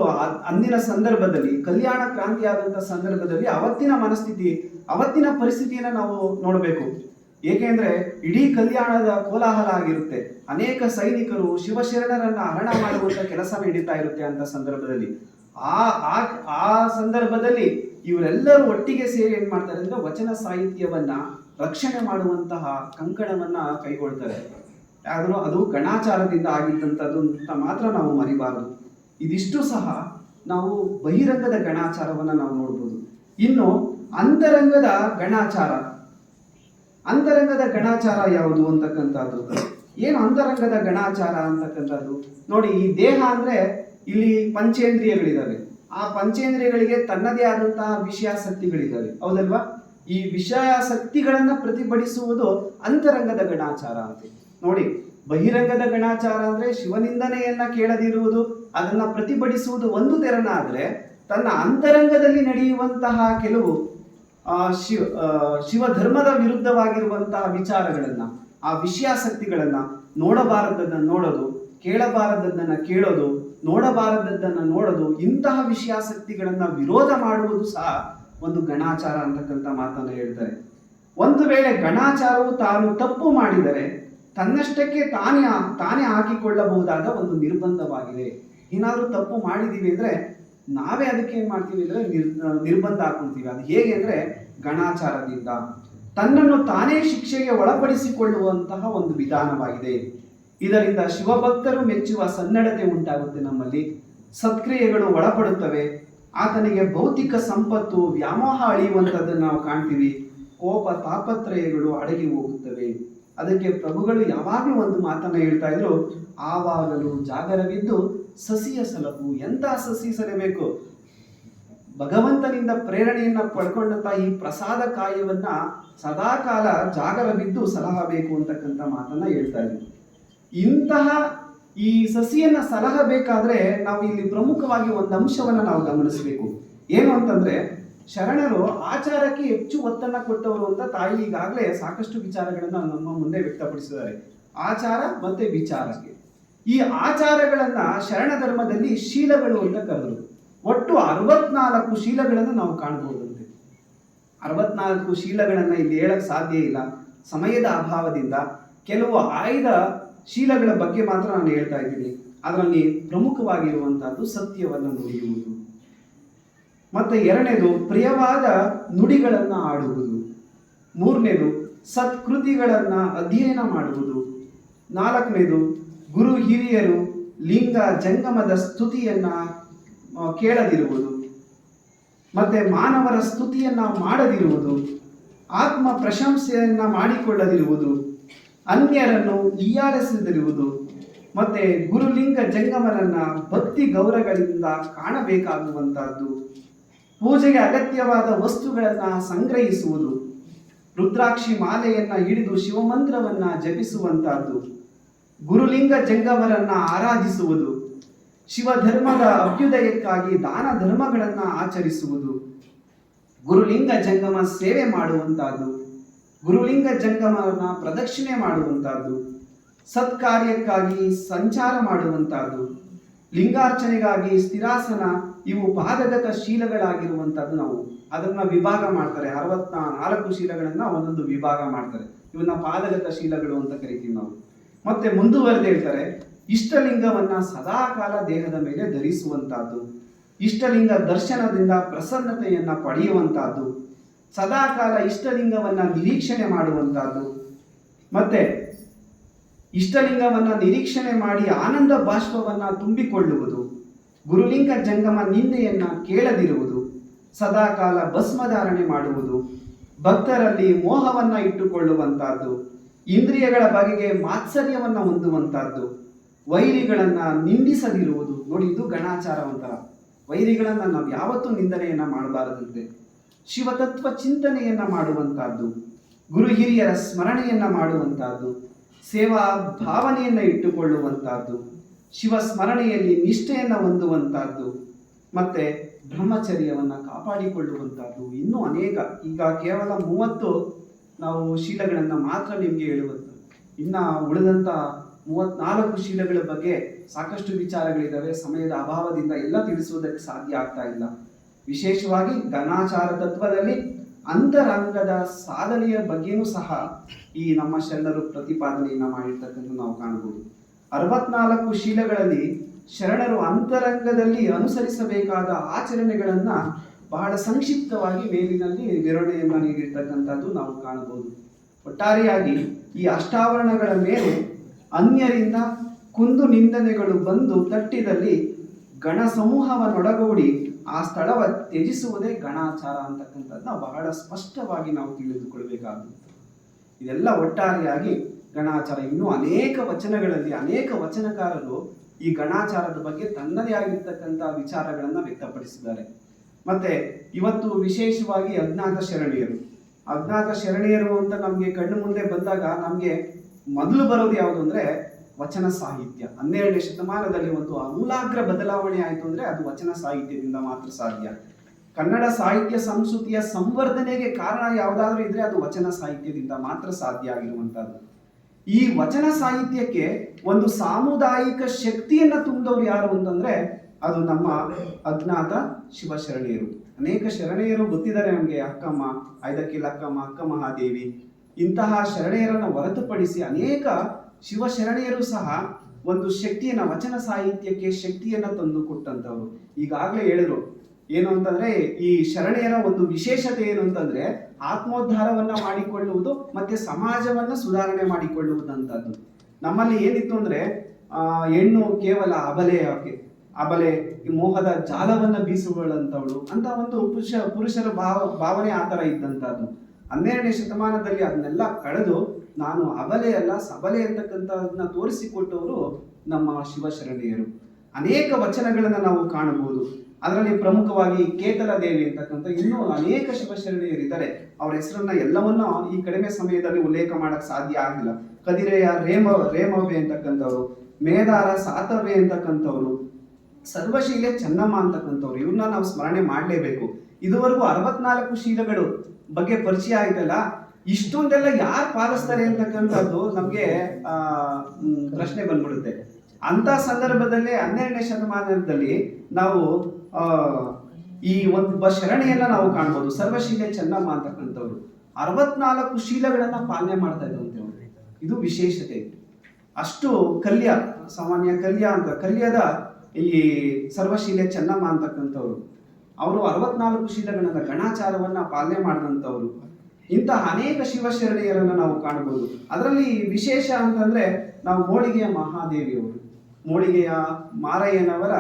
ಅಂದಿನ ಸಂದರ್ಭದಲ್ಲಿ, ಕಲ್ಯಾಣ ಕ್ರಾಂತಿ ಆದಂತ ಸಂದರ್ಭದಲ್ಲಿ ಅವತ್ತಿನ ಮನಸ್ಥಿತಿ, ಅವತ್ತಿನ ಪರಿಸ್ಥಿತಿಯನ್ನ ನಾವು ನೋಡಬೇಕು. ಏಕೆಂದ್ರೆ ಇಡೀ ಕಲ್ಯಾಣದ ಕೋಲಾಹಲ ಆಗಿರುತ್ತೆ. ಅನೇಕ ಸೈನಿಕರು ಶಿವಶರಣರನ್ನ ಹರಣ ಮಾಡುವಂತ ಕೆಲಸ ನಡೀತಾ ಇರುತ್ತೆ ಅಂತ ಸಂದರ್ಭದಲ್ಲಿ. ಆ ಆ ಆ ಸಂದರ್ಭದಲ್ಲಿ ಇವರೆಲ್ಲರೂ ಒಟ್ಟಿಗೆ ಸೇರಿ ಏನ್ ಮಾಡ್ತಾರೆ ಅಂದ್ರೆ ವಚನ ಸಾಹಿತ್ಯವನ್ನ ರಕ್ಷಣೆ ಮಾಡುವಂತಹ ಕಂಕಣವನ್ನ ಕೈಗೊಳ್ತಾರೆ. ಆದ್ರೂ ಅದು ಗಣಾಚಾರದಿಂದ ಆಗಿದ್ದಂಥದ್ದು ಅಂತ ಮಾತ್ರ ನಾವು ಮರಿಬಾರದು. ಇದಿಷ್ಟು ಸಹ ನಾವು ಬಹಿರಂಗದ ಗಣಾಚಾರವನ್ನ ನಾವು ನೋಡ್ಬೋದು. ಇನ್ನು ಅಂತರಂಗದ ಗಣಾಚಾರ. ಅಂತರಂಗದ ಗಣಾಚಾರ ಯಾವುದು ಅಂತಕ್ಕಂಥದ್ದು? ಏನು ಅಂತರಂಗದ ಗಣಾಚಾರ ಅಂತಕ್ಕಂಥದ್ದು? ನೋಡಿ, ಈ ದೇಹ ಅಂದ್ರೆ ಇಲ್ಲಿ ಪಂಚೇಂದ್ರಿಯಗಳಿದ್ದಾವೆ ಆ ಪಂಚೇಂದ್ರಿಯಗಳಿಗೆ ತನ್ನದೇ ಆದಂತಹ ವಿಷಯಾಸಕ್ತಿಗಳಿದ್ದಾವೆ ಹೌದಲ್ವಾ? ಈ ವಿಷಯಾಸಕ್ತಿಗಳನ್ನ ಪ್ರತಿಭಟಿಸುವುದು ಅಂತರಂಗದ ಗಣಾಚಾರ ಅಂತ. ನೋಡಿ, ಬಹಿರಂಗದ ಗಣಾಚಾರ ಅಂದ್ರೆ ಶಿವನಿಂದನೆಯನ್ನ ಕೇಳದಿರುವುದು, ಅದನ್ನ ಪ್ರತಿಭಟಿಸುವುದು ಒಂದು ತೆರನಾದ್ರೆ, ತನ್ನ ಅಂತರಂಗದಲ್ಲಿ ನಡೆಯುವಂತಹ ಕೆಲವು ಶಿವ ಆ, ಶಿವ ಧರ್ಮದ ವಿರುದ್ಧವಾಗಿರುವಂತಹ ವಿಚಾರಗಳನ್ನು ಆ ವಿಷಯಾಸಕ್ತಿಗಳನ್ನ ನೋಡಬಾರದನ್ನ ನೋಡೋದು ಕೇಳಬಾರದದ್ದನ್ನು ಕೇಳೋದು ನೋಡಬಾರದದ್ದನ್ನು ನೋಡೋದು ಇಂತಹ ವಿಷಯಾಸಕ್ತಿಗಳನ್ನ ವಿರೋಧ ಮಾಡುವುದು ಸಹ ಒಂದು ಗಣಾಚಾರ ಅಂತಕ್ಕಂಥ ಮಾತನ್ನು ಹೇಳ್ತಾರೆ. ಒಂದು ವೇಳೆ ಗಣಾಚಾರವು ತಾನು ತಪ್ಪು ಮಾಡಿದರೆ ತನ್ನಷ್ಟಕ್ಕೆ ತಾನೇ ತಾನೇ ಹಾಕಿಕೊಳ್ಳಬಹುದಾದ ಒಂದು ನಿರ್ಬಂಧವಾಗಿದೆ. ಏನಾದರೂ ತಪ್ಪು ಮಾಡಿದೀವಿ ಅಂದ್ರೆ ನಾವೇ ಅದಕ್ಕೆ ಏನು ಮಾಡ್ತೀವಿ ಅಂದರೆ ನಿರ್ ನಿರ್ಬಂಧ ಹಾಕೊಂತೀವಿ ಅದು ಹೇಗೆ ಅಂದ್ರೆ ಗಣಾಚಾರದಿಂದ. ತನ್ನನ್ನು ತಾನೇ ಶಿಕ್ಷೆಗೆ ಒಳಪಡಿಸಿಕೊಳ್ಳುವಂತಹ ಒಂದು ವಿಧಾನವಾಗಿದೆ. ಇದರಿಂದ ಶಿವಭಕ್ತರು ಮೆಚ್ಚುವ ಸನ್ನಡತೆ ಉಂಟಾಗುತ್ತೆ ನಮ್ಮಲ್ಲಿ. ಸತ್ಕ್ರಿಯೆಗಳು ಒಳಪಡುತ್ತವೆ. ಆತನಿಗೆ ಭೌತಿಕ ಸಂಪತ್ತು, ವ್ಯಾಮೋಹ ಅಳಿಯುವಂಥದ್ದನ್ನು ನಾವು ಕಾಣ್ತೀವಿ. ಕೋಪ, ತಾಪತ್ರಯಗಳು ಅಡಗಿ ಹೋಗುತ್ತವೆ. ಅದಕ್ಕೆ ಪ್ರಭುಗಳು ಯಾವಾಗಲೂ ಒಂದು ಮಾತನ್ನು ಹೇಳ್ತಾ ಇದ್ರು, ಆವಾಗಲೂ ಜಾಗರವಿದ್ದು ಸಸಿಯ ಸಲಹು ಎಂತ ಸಸಿ ಸಲಬೇಕು ಭಗವಂತನಿಂದ ಪ್ರೇರಣೆಯನ್ನ ಪಡ್ಕೊಂಡಂತ ಈ ಪ್ರಸಾದ ಕಾಯವನ್ನ ಸದಾಕಾಲ ಜಾಗರವಿದ್ದು ಸಲಹಬೇಕು ಅಂತಕ್ಕಂಥ ಮಾತನ್ನ ಹೇಳ್ತಾ ಇದ್ದೀವಿ. ಇಂತಹ ಈ ಸಸಿಯನ್ನ ಸಲಹಬೇಕಾದ್ರೆ ನಾವು ಇಲ್ಲಿ ಪ್ರಮುಖವಾಗಿ ಒಂದು ಅಂಶವನ್ನ ನಾವು ಗಮನಿಸಬೇಕು. ಏನು ಅಂತಂದ್ರೆ, ಶರಣರು ಆಚಾರಕ್ಕೆ ಹೆಚ್ಚು ಒತ್ತನ್ನ ಕೊಟ್ಟವರು ಅಂತ ತಾಯಿ ಈಗಾಗಲೇ ಸಾಕಷ್ಟು ವಿಚಾರಗಳನ್ನ ನಮ್ಮ ಮುಂದೆ ವ್ಯಕ್ತಪಡಿಸಿದ್ದಾರೆ. ಆಚಾರ ಮತ್ತೆ ವಿಚಾರಕ್ಕೆ. ಈ ಆಚಾರಗಳನ್ನ ಶರಣ ಧರ್ಮದಲ್ಲಿ ಶೀಲಗಳು ಅಂತ ಕರೆದರು. ಒಟ್ಟು ಅರವತ್ನಾಲ್ಕು ಶೀಲಗಳನ್ನು ನಾವು ಕಾಣಬಹುದಂತೆ ಅರವತ್ನಾಲ್ಕು ಶೀಲಗಳನ್ನು ಇಲ್ಲಿ ಹೇಳಕ್ ಸಾಧ್ಯ ಇಲ್ಲ. ಸಮಯದ ಅಭಾವದಿಂದ ಕೆಲವು ಆಯ್ದ ಶೀಲಗಳ ಬಗ್ಗೆ ಮಾತ್ರ ನಾನು ಹೇಳ್ತಾ ಇದ್ದೀನಿ. ಅದರಲ್ಲಿ ಪ್ರಮುಖವಾಗಿರುವಂತಹದ್ದು ಸತ್ಯವನ್ನು ನುಡಿಯುವುದು. ಮತ್ತೆ ಎರಡನೇದು, ಪ್ರಿಯವಾದ ನುಡಿಗಳನ್ನು ಆಡುವುದು. ಮೂರನೇದು, ಸತ್ಕೃತಿಗಳನ್ನು ಅಧ್ಯಯನ ಮಾಡುವುದು. ನಾಲ್ಕನೇದು ಗುರು ಹಿರಿಯರು ಲಿಂಗ ಜಂಗಮದ ಸ್ತುತಿಯನ್ನ ಕೇಳದಿರುವುದು, ಮತ್ತೆ ಮಾನವರ ಸ್ತುತಿಯನ್ನ ಮಾಡದಿರುವುದು, ಆತ್ಮ ಪ್ರಶಂಸೆಯನ್ನ ಮಾಡಿಕೊಳ್ಳದಿರುವುದು, ಅನ್ಯರನ್ನು ಹೀಯಾಳಿಸದಿರುವುದು ಮತ್ತೆ ಗುರುಲಿಂಗ ಜಂಗಮರನ್ನ ಭಕ್ತಿ ಗೌರವಗಳಿಂದ ಕಾಣಬೇಕಾಗುವಂತಹದ್ದು. ಪೂಜೆಗೆ ಅಗತ್ಯವಾದ ವಸ್ತುಗಳನ್ನ ಸಂಗ್ರಹಿಸುವುದು, ರುದ್ರಾಕ್ಷಿ ಮಾಲೆಯನ್ನ ಹಿಡಿದು ಶಿವಮಂತ್ರವನ್ನ ಜಪಿಸುವಂತಹದ್ದು. ಗುರುಲಿಂಗ ಜಂಗಮರನ್ನ ಆರಾಧಿಸುವುದು. ಶಿವಧರ್ಮದ ಅಭ್ಯುದಯಕ್ಕಾಗಿ ದಾನ ಧರ್ಮಗಳನ್ನ ಆಚರಿಸುವುದು. ಗುರುಲಿಂಗ ಜಂಗಮ ಸೇವೆ ಮಾಡುವಂತಹದ್ದು ಗುರುಲಿಂಗ ಜಂಗಮರನ್ನ ಪ್ರದಕ್ಷಿಣೆ ಮಾಡುವಂತಹದ್ದು ಸತ್ಕಾರ್ಯಕ್ಕಾಗಿ ಸಂಚಾರ ಮಾಡುವಂತಹದ್ದು ಲಿಂಗಾರ್ಚನೆಗಾಗಿ ಸ್ಥಿರಾಸನ ಇವು ಪಾದಗತ ಶೀಲಗಳಾಗಿರುವಂತಹದ್ದು ನಾವು. ಅದನ್ನ ವಿಭಾಗ ಮಾಡ್ತಾರೆ. ಅರವತ್ನಾಲ್ಕು ಶೀಲಗಳನ್ನ ಒಂದೊಂದು ವಿಭಾಗ ಮಾಡ್ತಾರೆ. ಇವನ್ನ ಪಾದಗತ ಶೀಲಗಳು ಅಂತ ಕರಿತೀವಿ ನಾವು. ಮತ್ತೆ ಮುಂದುವರೆದು ಹೇಳ್ತಾರೆ, ಇಷ್ಟಲಿಂಗವನ್ನ ಸದಾಕಾಲ ದೇಹದ ಮೇಲೆ ಧರಿಸುವಂತಹದ್ದು ಇಷ್ಟಲಿಂಗ ದರ್ಶನದಿಂದ ಪ್ರಸನ್ನತೆಯನ್ನು ಪಡೆಯುವಂತಹದ್ದು ಸದಾಕಾಲ ಇಷ್ಟಲಿಂಗವನ್ನ ನಿರೀಕ್ಷಣೆ ಮಾಡುವಂತಹದ್ದು ಮತ್ತೆ ಇಷ್ಟಲಿಂಗವನ್ನ ನಿರೀಕ್ಷಣೆ ಮಾಡಿ ಆನಂದ ಬಾಷ್ಪವನ್ನ ತುಂಬಿಕೊಳ್ಳುವುದು, ಗುರುಲಿಂಗ ಜಂಗಮ ನಿಂದೆಯನ್ನು ಕೇಳದಿರುವುದು, ಸದಾಕಾಲ ಭಸ್ಮಧಾರಣೆ ಮಾಡುವುದು, ಭಕ್ತರಲ್ಲಿ ಮೋಹವನ್ನ ಇಟ್ಟುಕೊಳ್ಳುವಂತಹದ್ದು ಇಂದ್ರಿಯಗಳ ಬಗೆಗೆ ಮಾತ್ಸರ್ಯವನ್ನ ಹೊಂದುವಂತಹದ್ದು. ವೈರಿಗಳನ್ನ ನಿಂದಿಸದಿರುವುದು. ನೋಡಿ, ಇದು ಗಣಾಚಾರ ಒಂಥರ ವೈರಿಗಳನ್ನ ನಾವು ಯಾವತ್ತೂ ನಿಂದನೆಯನ್ನ ಮಾಡಬಾರದಂತೆ. ಶಿವತತ್ವ ಚಿಂತನೆಯನ್ನ ಮಾಡುವಂತಹದ್ದು. ಗುರು ಹಿರಿಯರ ಸ್ಮರಣೆಯನ್ನ ಮಾಡುವಂತಹದ್ದು. ಸೇವಾ ಭಾವನೆಯನ್ನು ಇಟ್ಟುಕೊಳ್ಳುವಂತಹದ್ದು. ಶಿವ ಸ್ಮರಣೆಯಲ್ಲಿ ನಿಷ್ಠೆಯನ್ನು ಹೊಂದುವಂತಹದ್ದು. ಮತ್ತೆ ಬ್ರಹ್ಮಚರ್ಯವನ್ನು ಕಾಪಾಡಿಕೊಳ್ಳುವಂತಹದ್ದು. ಇನ್ನೂ ಅನೇಕ. ಈಗ ಕೇವಲ ಮೂವತ್ತು ನಾವು ಶೀಲಗಳನ್ನು ಮಾತ್ರ ನಿಮಗೆ ಹೇಳುವಂಥದ್ದು. ಇನ್ನು ಉಳಿದಂತ ಮೂವತ್ನಾಲ್ಕು ಶೀಲಗಳ ಬಗ್ಗೆ ಸಾಕಷ್ಟು ವಿಚಾರಗಳಿದ್ದಾವೆ ಸಮಯದ ಅಭಾವದಿಂದ ಎಲ್ಲ ತಿಳಿಸುವುದಕ್ಕೆ ಸಾಧ್ಯ ಆಗ್ತಾ ಇಲ್ಲ. ವಿಶೇಷವಾಗಿ ಧನಾಚಾರ ತತ್ವದಲ್ಲಿ ಅಂತರಂಗದ ಸಾಧನೆಯ ಬಗ್ಗೆನೂ ಸಹ ಈ ನಮ್ಮ ಶರಣರು ಪ್ರತಿಪಾದನೆಯನ್ನ ಮಾಡಿರ್ತಕ್ಕಂಥ ನಾವು ಕಾಣಬಹುದು ಅರವತ್ನಾಲ್ಕು ಶೀಲಗಳಲ್ಲಿ ಶರಣರು ಅಂತರಂಗದಲ್ಲಿ ಅನುಸರಿಸಬೇಕಾದ ಆಚರಣೆಗಳನ್ನ ಬಹಳ ಸಂಕ್ಷಿಪ್ತವಾಗಿ ಮೇಲಿನಲ್ಲಿ ವಿವರಣೆಯನ್ನ ನೀಡಿರ್ತಕ್ಕಂಥದ್ದು ನಾವು ಕಾಣಬಹುದು. ಒಟ್ಟಾರೆಯಾಗಿ ಈ ಅಷ್ಟಾವರಣಗಳ ಮೇಲೆ ಅನ್ಯರಿಂದ ಕುಂದು ನಿಂದನೆಗಳು ಬಂದು ತಟ್ಟಿದಲ್ಲಿ ಗಣ ಸಮೂಹವನ್ನೊಡಗೂಡಿ ಆ ಸ್ಥಳವ ತ್ಯಜಿಸುವುದೇ ಗಣಾಚಾರ ಅಂತಕ್ಕಂಥದ್ದನ್ನ ಬಹಳ ಸ್ಪಷ್ಟವಾಗಿ ನಾವು ತಿಳಿದುಕೊಳ್ಬೇಕಾಗುತ್ತೆ ಇದೆಲ್ಲ ಒಟ್ಟಾರೆಯಾಗಿ ಗಣಾಚಾರ. ಇನ್ನೂ ಅನೇಕ ವಚನಗಳಲ್ಲಿ, ಅನೇಕ ವಚನಕಾರರು ಈ ಗಣಾಚಾರದ ಬಗ್ಗೆ ತನ್ನದೇ ಆಗಿರ್ತಕ್ಕಂಥ ವಿಚಾರಗಳನ್ನು ವ್ಯಕ್ತಪಡಿಸಿದ್ದಾರೆ. ಮತ್ತೆ ಇವತ್ತು ವಿಶೇಷವಾಗಿ ಅಜ್ಞಾತ ಶರಣೀಯರು. ಅಜ್ಞಾತ ಶರಣೀಯರು ಅಂತ ನಮಗೆ ಕಣ್ಣು ಮುಂದೆ ಬಂದಾಗ ನಮಗೆ ಮೊದಲು ಬರೋದು ಯಾವುದು ಅಂದ್ರೆ ವಚನ ಸಾಹಿತ್ಯ. ಹನ್ನೆರಡನೇ ಶತಮಾನದಲ್ಲಿ ಒಂದು ಅಮೂಲಾಗ್ರ ಬದಲಾವಣೆ ಆಯಿತು ಅಂದ್ರೆ ಅದು ವಚನ ಸಾಹಿತ್ಯದಿಂದ ಮಾತ್ರ ಸಾಧ್ಯ. ಕನ್ನಡ ಸಾಹಿತ್ಯ ಸಂಸ್ಕೃತಿಯ ಸಂವರ್ಧನೆಗೆ ಕಾರಣ ಯಾವುದಾದ್ರೂ ಇದ್ರೆ ಅದು ವಚನ ಸಾಹಿತ್ಯದಿಂದ ಮಾತ್ರ ಸಾಧ್ಯ ಆಗಿರುವಂತಹದ್ದು ಈ ವಚನ ಸಾಹಿತ್ಯಕ್ಕೆ ಒಂದು ಸಾಮುದಾಯಿಕ ಶಕ್ತಿಯನ್ನ ತುಂಬಿದವರು ಯಾರು ಅಂತಂದ್ರೆ ಅದು ನಮ್ಮ ಅಜ್ಞಾತ ಶಿವಶರಣೆಯರು. ಅನೇಕ ಶರಣೆಯರು ಗೊತ್ತಿದ್ದಾರೆ ನಮಗೆ, ಅಕ್ಕಮ್ಮ ಐದಕ್ಕಿಲ್ಲ ಅಕ್ಕಮ್ಮ, ಅಕ್ಕ ಮಹಾದೇವಿ. ಇಂತಹ ಶರಣೆಯರನ್ನು ಹೊರತುಪಡಿಸಿ ಅನೇಕ ಶಿವಶರಣೆಯರು ಸಹ ಒಂದು ಶಕ್ತಿಯನ್ನು, ವಚನ ಸಾಹಿತ್ಯಕ್ಕೆ ಶಕ್ತಿಯನ್ನು ತಂದು ಕೊಟ್ಟಂಥವ್ರು. ಈಗಾಗಲೇ ಹೇಳಿದ್ರು, ಏನು ಅಂತಂದ್ರೆ ಈ ಶರಣೆಯರ ಒಂದು ವಿಶೇಷತೆ ಏನು ಅಂತಂದ್ರೆ ಆತ್ಮೋದ್ಧಾರವನ್ನ ಮಾಡಿಕೊಳ್ಳುವುದು ಮತ್ತೆ ಸಮಾಜವನ್ನ ಸುಧಾರಣೆ ಮಾಡಿಕೊಳ್ಳುವುದಂತದ್ದು. ನಮ್ಮಲ್ಲಿ ಏನಿತ್ತು ಅಂದ್ರೆ ಹೆಣ್ಣು ಕೇವಲ ಅಬಲೆ ಅಬಲೆ ಈ ಮೋಹದ ಜಾಲವನ್ನ ಬೀಸುಗಳಂತವಳು ಅಂತ ಒಂದು ಪುರುಷ, ಪುರುಷರ ಭಾವ, ಭಾವನೆ ಆ ಥರ ಇದ್ದಂಥದ್ದು. ಹನ್ನೆರಡನೇ ಶತಮಾನದಲ್ಲಿ ಅದನ್ನೆಲ್ಲ ಕಳೆದು ನಾನು ಅಬಲೆ ಅಲ್ಲ, ಸಬಲೆ ಅಂತಕ್ಕಂಥದನ್ನ ತೋರಿಸಿಕೊಟ್ಟವರು ನಮ್ಮ ಶಿವಶರಣೆಯರು. ಅನೇಕ ವಚನಗಳನ್ನು ನಾವು ಕಾಣಬಹುದು. ಅದರಲ್ಲಿ ಪ್ರಮುಖವಾಗಿ ಕೇತಲ ದೇವಿ ಅಂತಕ್ಕಂಥ ಇನ್ನೂ ಅನೇಕ ಶಿವಶರಣೆಯರಿದ್ದಾರೆ. ಅವರ ಹೆಸರನ್ನ ಎಲ್ಲವನ್ನ ಈ ಕಡಿಮೆ ಸಮಯದಲ್ಲಿ ಉಲ್ಲೇಖ ಮಾಡಕ್ ಸಾಧ್ಯ ಆಗಿಲ್ಲ ಕದಿರೆಯ ರೇಮ ರೇಮವೆ ಅಂತಕ್ಕಂಥವ್ರು, ಮೇದಾರ ಸಾತವೆ ಅಂತಕ್ಕಂಥವ್ರು ಸರ್ವಶೀಲೆ ಚೆನ್ನಮ್ಮ ಅಂತಕ್ಕಂಥವ್ರು ಇವ್ರನ್ನ ನಾವು ಸ್ಮರಣೆ ಮಾಡಲೇಬೇಕು. ಇದುವರೆಗೂ ಅರವತ್ನಾಲ್ಕು ಶೀಲಗಳು ಬಗ್ಗೆ ಪರಿಚಯ ಆಯ್ತಲ್ಲ, ಇಷ್ಟೊಂದೆಲ್ಲ ಯಾರು ಪಾಲಿಸ್ತಾರೆ ಅಂತಕ್ಕಂಥದ್ದು ನಮಗೆ ಪ್ರಶ್ನೆ ಬಂದ್ಬಿಡುತ್ತೆ. ಅಂತ ಸಂದರ್ಭದಲ್ಲಿ, ಹನ್ನೆರಡನೇ ಶತಮಾನದಲ್ಲಿ ನಾವು ಈ ಒಬ್ಬ ಶರಣೆಯನ್ನ ನಾವು ಕಾಣ್ಬೋದು, ಸರ್ವಶೀಲೆ ಚೆನ್ನಮ್ಮ ಅಂತಕ್ಕಂಥವ್ರು. ಅರವತ್ನಾಲ್ಕು ಶೀಲಗಳನ್ನ ಪಾಲನೆ ಮಾಡ್ತಾ ಇದ್ದಂತೆ. ಇದು ವಿಶೇಷತೆ. ಅಷ್ಟು ಕಲ್ಯ, ಸಾಮಾನ್ಯ ಕಲ್ಯ ಅಂತ, ಕಲ್ಯದ ಈ ಸರ್ವಶೀಲೆ ಚೆನ್ನಮ್ಮ ಅಂತಕ್ಕಂಥವ್ರು, ಅವರು ಅರವತ್ನಾಲ್ಕು ಶೀಲಗಳನ್ನ ಗಣಾಚಾರವನ್ನ ಪಾಲನೆ ಮಾಡಿದಂಥವ್ರು. ಇಂತಹ ಅನೇಕ ಶಿವಶರಣೆಯರನ್ನ ನಾವು ಕಾಣಬಹುದು ಅದರಲ್ಲಿ ವಿಶೇಷ ಅಂತಂದ್ರೆ ನಾವು ಮೋಳಿಗೆಯ ಮಹಾದೇವಿಯವರು. ಮೋಳಿಗೆಯ ಮಾರಯ್ಯನವರ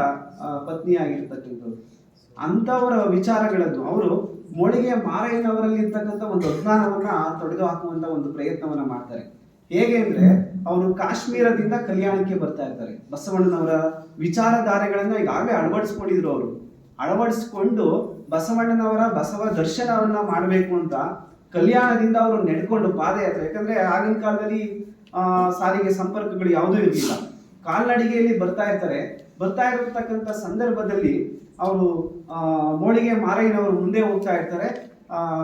ಪತ್ನಿಯಾಗಿರ್ತಕ್ಕಂಥವ್ರು. ಅಂಥವರ ವಿಚಾರಗಳನ್ನು, ಅವರು ಮೋಳಿಗೆಯ ಮಾರಯ್ಯನವರಲ್ಲಿ ಇರ್ತಕ್ಕಂಥ ಒಂದು ಅಜ್ಞಾನವನ್ನ ತೊಡೆದು ಹಾಕುವಂತ ಒಂದು ಪ್ರಯತ್ನವನ್ನ ಮಾಡ್ತಾರೆ. ಹೇಗೆ ಅಂದ್ರೆ ಅವರು ಕಾಶ್ಮೀರದಿಂದ ಕಲ್ಯಾಣಕ್ಕೆ ಬರ್ತಾ ಇರ್ತಾರೆ. ಬಸವಣ್ಣನವರ ವಿಚಾರಧಾರೆಗಳನ್ನ ಈಗಾಗಲೇ ಅಳವಡಿಸ್ಕೊಂಡಿದ್ರು ಅವರು. ಅಳವಡಿಸ್ಕೊಂಡು ಬಸವಣ್ಣನವರ ಬಸವ ದರ್ಶನವನ್ನ ಮಾಡಬೇಕು ಅಂತ ಕಲ್ಯಾಣದಿಂದ ಅವರು ನಡ್ಕೊಂಡು ಪಾದಯಾತ್ರೆ. ಯಾಕಂದ್ರೆ ಆಗಿನ ಕಾಲದಲ್ಲಿ ಆ, ಸಾರಿಗೆ ಸಂಪರ್ಕಗಳು ಯಾವುದೂ ಇರಲಿಲ್ಲ. ಕಾಲ್ನಡಿಗೆಯಲ್ಲಿ ಬರ್ತಾ ಇರ್ತಾರೆ. ಬರ್ತಾ ಇರತಕ್ಕಂಥ ಸಂದರ್ಭದಲ್ಲಿ ಅವರು ಮೋಳಿಗೆ ಮಾರಯ್ಯನವರು ಮುಂದೆ ಹೋಗ್ತಾ ಇರ್ತಾರೆ.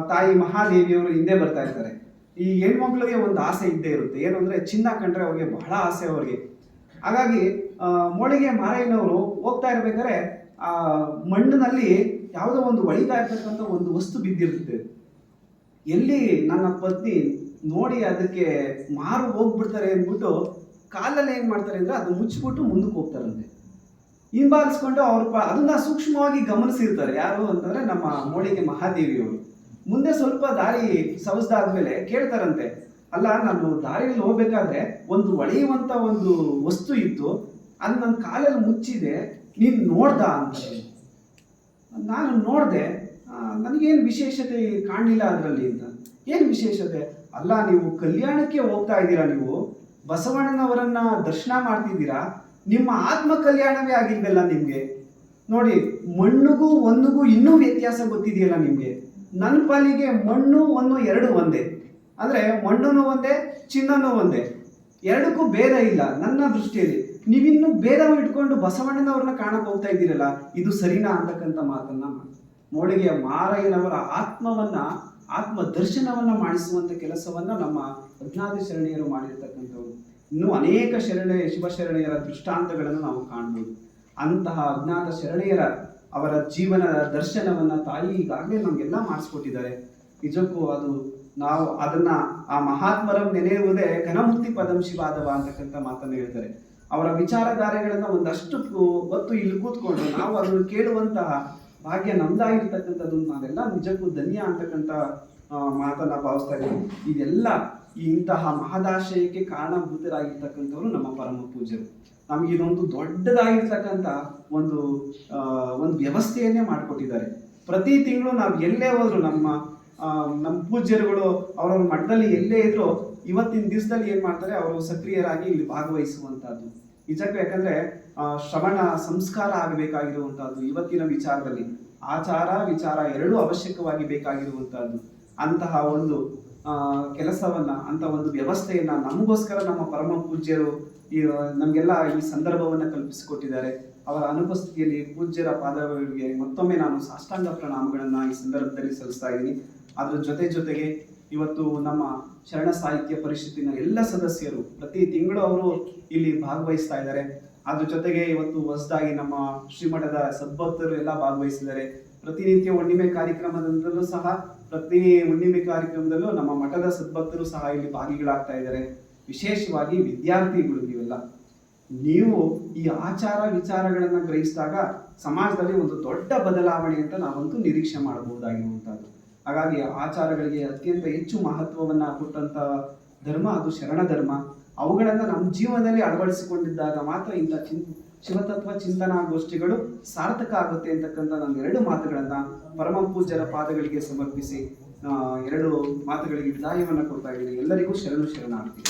ತಾಯಿ ಮಹಾದೇವಿಯವರು ಹಿಂದೆ ಬರ್ತಾ ಇರ್ತಾರೆ. ಈ ಹೆಣ್ಮಕ್ಳಿಗೆ ಒಂದು ಆಸೆ ಇದ್ದೇ ಇರುತ್ತೆ. ಏನು ಅಂದರೆ ಚಿನ್ನ ಕಂಡ್ರೆ ಅವ್ರಿಗೆ ಬಹಳ ಆಸೆ ಅವ್ರಿಗೆ. ಹಾಗಾಗಿ ಮೋಳಿಗೆ ಮಾರಯ್ಯನವರು ಹೋಗ್ತಾ ಇರ್ಬೇಕಾದ್ರೆ, ಆ, ಮಣ್ಣಿನಲ್ಲಿ ಯಾವುದೋ ಒಂದು ಒಳಿತಾ ಇರ್ತಕ್ಕಂಥ ಒಂದು ವಸ್ತು ಬಿದ್ದಿರುತ್ತೆ. ಎಲ್ಲಿ ನನ್ನ ಪತ್ನಿ ನೋಡಿ ಅದಕ್ಕೆ ಮಾರು ಹೋಗ್ಬಿಡ್ತಾರೆ ಅಂದ್ಬಿಟ್ಟು ಕಾಲಲ್ಲಿ ಏನು ಮಾಡ್ತಾರೆ ಅಂದರೆ ಅದು ಮುಚ್ಚಿಬಿಟ್ಟು ಮುಂದಕ್ಕೆ ಹೋಗ್ತಾರಂತೆ. ಹಿಂಬಾಲಿಸ್ಕೊಂಡು ಅವ್ರ ಅದನ್ನ ಸೂಕ್ಷ್ಮವಾಗಿ ಗಮನಿಸಿರ್ತಾರೆ. ಯಾರು ಅಂತಂದ್ರೆ ನಮ್ಮ ಮೋಳಿಗೆ ಮಹಾದೇವಿಯವರು. ಮುಂದೆ ಸ್ವಲ್ಪ ದಾರಿ ಸವಸ್ದಾದ್ಮೇಲೆ ಕೇಳ್ತಾರಂತೆ, ಅಲ್ಲ, ನಾನು ದಾರಿಯಲ್ಲಿ ಹೋಗ್ಬೇಕಾದ್ರೆ ಒಂದು ಒಳೆಯುವಂತ ಒಂದು ವಸ್ತು ಇತ್ತು, ಅದು ನನ್ನ ಕಾಲಲ್ಲಿ ಮುಚ್ಚಿದೆ, ನೀನು ನೋಡ್ದ ಅಂತ ನಾನು ನೋಡಿದೆ ನನಗೇನು ವಿಶೇಷತೆ ಕಾಣಲಿಲ್ಲ ಅದರಲ್ಲಿ ಅಂತ. ಏನು ವಿಶೇಷತೆ? ಅಲ್ಲ, ನೀವು ಕಲ್ಯಾಣಕ್ಕೆ ಹೋಗ್ತಾ ಇದ್ದೀರಾ ನೀವು, ಬಸವಣ್ಣನವರನ್ನ ದರ್ಶನ ಮಾಡ್ತಿದ್ದೀರಾ, ನಿಮ್ಮ ಆತ್ಮ ಕಲ್ಯಾಣವೇ ಆಗಿಲ್ವಲ್ಲ ನಿಮಗೆ? ನೋಡಿ, ಮಣ್ಣಿಗೂ ಒಂದಿಗೂ ಇನ್ನೂ ವ್ಯತ್ಯಾಸ ಗೊತ್ತಿದೆಯಲ್ಲ ನಿಮಗೆ. ನನ್ನ ಪಾಲಿಗೆ ಮಣ್ಣು ಒಂದು ಎರಡು ಒಂದೇ. ಅಂದರೆ ಮಣ್ಣು ಒಂದೇ ಚಿನ್ನನೂ ಒಂದೇ. ಎರಡಕ್ಕೂ ಭೇದ ಇಲ್ಲ ನನ್ನ ದೃಷ್ಟಿಯಲ್ಲಿ. ನೀವಿನ್ನೂ ಭೇದ ಇಟ್ಕೊಂಡು ಬಸವಣ್ಣನವ್ರನ್ನ ಕಾಣಕ್ಕೆ ಹೋಗ್ತಾ ಇದ್ದೀರಲ್ಲ, ಇದು ಸರಿನಾ ಅಂತಕ್ಕಂಥ ಮಾತನ್ನ ಮೋಳಿಗೆಯ ಮಾರಯ್ಯನವರ ಆತ್ಮವನ್ನ ಆತ್ಮ ದರ್ಶನವನ್ನ ಮಾಡಿಸುವಂತ ಕೆಲಸವನ್ನ ನಮ್ಮ ಅಜ್ಞಾತ ಶರಣೆಯರು ಮಾಡಿರ್ತಕ್ಕಂಥವ್ರು. ಇನ್ನೂ ಅನೇಕ ಶರಣ, ಶಿವಶರಣೆಯರ ದೃಷ್ಟಾಂತಗಳನ್ನು ನಾವು ಕಾಣ್ಬೋದು. ಅಂತಹ ಅಜ್ಞಾತ ಶರಣೆಯರ ಅವರ ಜೀವನ ದರ್ಶನವನ್ನ ತಾಯಿ ಈಗಾಗಲೇ ನಮಗೆಲ್ಲ ಮಾಡಿಸ್ಕೊಟ್ಟಿದ್ದಾರೆ. ನಿಜಕ್ಕೂ ಅದು ನಾವು ಅದನ್ನ ಆ ಮಹಾತ್ಮರ ನೆನೆಯುವುದೇ ಘನಮೂರ್ತಿ ಪದಂ ಶಿವಾದವ ಅಂತಕ್ಕಂಥ ಮಾತನ್ನು ಹೇಳ್ತಾರೆ. ಅವರ ವಿಚಾರಧಾರೆಗಳನ್ನ ಒಂದಷ್ಟು ಹೊತ್ತು ಇಲ್ಲಿ ಕೂತ್ಕೊಂಡು ನಾವು ಅದನ್ನು ಕೇಳುವಂತಹ ಭಾಗ್ಯ ನಮ್ದಾಗಿರ್ತಕ್ಕಂಥದ್ದು ನಾವೆಲ್ಲ ನಿಜಕ್ಕೂ ಧನ್ಯ ಅಂತಕ್ಕಂಥ ಮಾತನ್ನು ಭಾವಿಸ್ತಾ ಇದ್ದೀವಿ. ಇದೆಲ್ಲ ಇಂತಹ ಮಹದಾಶಯಕ್ಕೆ ಕಾರಣಭೂತರಾಗಿರ್ತಕ್ಕಂಥವ್ರು ನಮ್ಮ ಪರಮ ಪೂಜೆ ನಮಗೆ ಇದೊಂದು ದೊಡ್ಡದಾಗಿರ್ತಕ್ಕಂಥ ಒಂದು ಒಂದು ವ್ಯವಸ್ಥೆಯನ್ನೇ ಮಾಡಿಕೊಟ್ಟಿದ್ದಾರೆ. ಪ್ರತಿ ತಿಂಗಳು ನಾವು ಎಲ್ಲೇ ಹೋದ್ರು ನಮ್ಮ ನಮ್ಮ ಪೂಜ್ಯರುಗಳು ಅವರವ್ರ ಮಠದಲ್ಲಿ ಎಲ್ಲೇ ಇದ್ರು ಇವತ್ತಿನ ದಿವಸದಲ್ಲಿ ಏನು ಮಾಡ್ತಾರೆ, ಅವರು ಸಕ್ರಿಯರಾಗಿ ಇಲ್ಲಿ ಭಾಗವಹಿಸುವಂತಹದ್ದು ನಿಜಕ್ಕೂ ಯಾಕಂದ್ರೆ ಶ್ರವಣ ಸಂಸ್ಕಾರ ಆಗಬೇಕಾಗಿರುವಂತಹದ್ದು ಇವತ್ತಿನ ವಿಚಾರದಲ್ಲಿ. ಆಚಾರ, ವಿಚಾರ ಎರಡೂ ಅವಶ್ಯಕವಾಗಿ ಬೇಕಾಗಿರುವಂತಹದ್ದು ಅಂತಹ ಒಂದು ಕೆಲಸವನ್ನ, ಅಂತ ಒಂದು ವ್ಯವಸ್ಥೆಯನ್ನ ನಮಗೋಸ್ಕರ ನಮ್ಮ ಪರಮ ಪೂಜ್ಯರು ನಮಗೆಲ್ಲ ಈ ಸಂದರ್ಭವನ್ನ ಕಲ್ಪಿಸಿಕೊಟ್ಟಿದ್ದಾರೆ. ಅವರ ಅನುಪಸ್ಥಿತಿಯಲ್ಲಿ ಪೂಜ್ಯರ ಪಾದಗಳಿಗೆ ಮತ್ತೊಮ್ಮೆ ನಾನು ಸಾಷ್ಟಾಂಗ ಪ್ರಣಾಮಗಳನ್ನ ಈ ಸಂದರ್ಭದಲ್ಲಿ ಸಲ್ಲಿಸ್ತಾ ಇದ್ದೀನಿ. ಅದರ ಜೊತೆ ಜೊತೆಗೆ ಇವತ್ತು ನಮ್ಮ ಶರಣ ಸಾಹಿತ್ಯ ಪರಿಷತ್ತಿನ ಎಲ್ಲ ಸದಸ್ಯರು ಪ್ರತಿ ತಿಂಗಳು ಅವರು ಇಲ್ಲಿ ಭಾಗವಹಿಸ್ತಾ ಇದ್ದಾರೆ. ಅದ್ರ ಜೊತೆಗೆ ಇವತ್ತು ಹೊಸದಾಗಿ ನಮ್ಮ ಶ್ರೀಮಠದ ಸದ್ಭಕ್ತರು ಎಲ್ಲ ಭಾಗವಹಿಸಿದ್ದಾರೆ. ಪ್ರತಿನಿತ್ಯ ಹುಣ್ಣಿಮೆ ಕಾರ್ಯಕ್ರಮದಲ್ಲೂ ಸಹ, ಪ್ರತಿ ಹುಣ್ಣಿಮೆ ಕಾರ್ಯಕ್ರಮದಲ್ಲೂ ನಮ್ಮ ಮಠದ ಸದ್ಭಕ್ತರು ಸಹ ಇಲ್ಲಿ ಭಾಗಿಗಳಾಗ್ತಾ ಇದ್ದಾರೆ. ವಿಶೇಷವಾಗಿ ವಿದ್ಯಾರ್ಥಿಗಳು. ನೀವು ಈ ಆಚಾರ ವಿಚಾರಗಳನ್ನು ಗ್ರಹಿಸಿದಾಗ ಸಮಾಜದಲ್ಲಿ ಒಂದು ದೊಡ್ಡ ಬದಲಾವಣೆ ಅಂತ ನಾವಂತೂ ನಿರೀಕ್ಷೆ ಮಾಡಬಹುದಾಗಿರುವಂತಹದ್ದು ಹಾಗಾಗಿ ಆಚಾರಗಳಿಗೆ ಅತ್ಯಂತ ಹೆಚ್ಚು ಮಹತ್ವವನ್ನ ಕೊಟ್ಟಂತ ಧರ್ಮ ಅದು ಶರಣ ಧರ್ಮ. ಅವುಗಳನ್ನು ನಮ್ಮ ಜೀವನದಲ್ಲಿ ಅಳವಡಿಸಿಕೊಂಡಿದ್ದಾಗ ಮಾತ್ರ ಇಂಥ ಚಿನ್, ಶಿವತತ್ವ ಚಿಂತನಾ ಗೋಷ್ಠಿಗಳು ಸಾರ್ಥಕ ಆಗುತ್ತೆ ಅಂತಕ್ಕಂಥ ನಾನು ಎರಡು ಮಾತುಗಳನ್ನು ಪರಮ ಪೂಜ್ಯರ ಪಾದಗಳಿಗೆ ಸಮರ್ಪಿಸಿ ಎರಡು ಮಾತುಗಳಿಗೆ ವಿದಾಯವನ್ನು ಕೊಡ್ತಾ ಇದ್ದೀನಿ. ಎಲ್ಲರಿಗೂ ಶರಣು ಶರಣಾರ್ಥಿ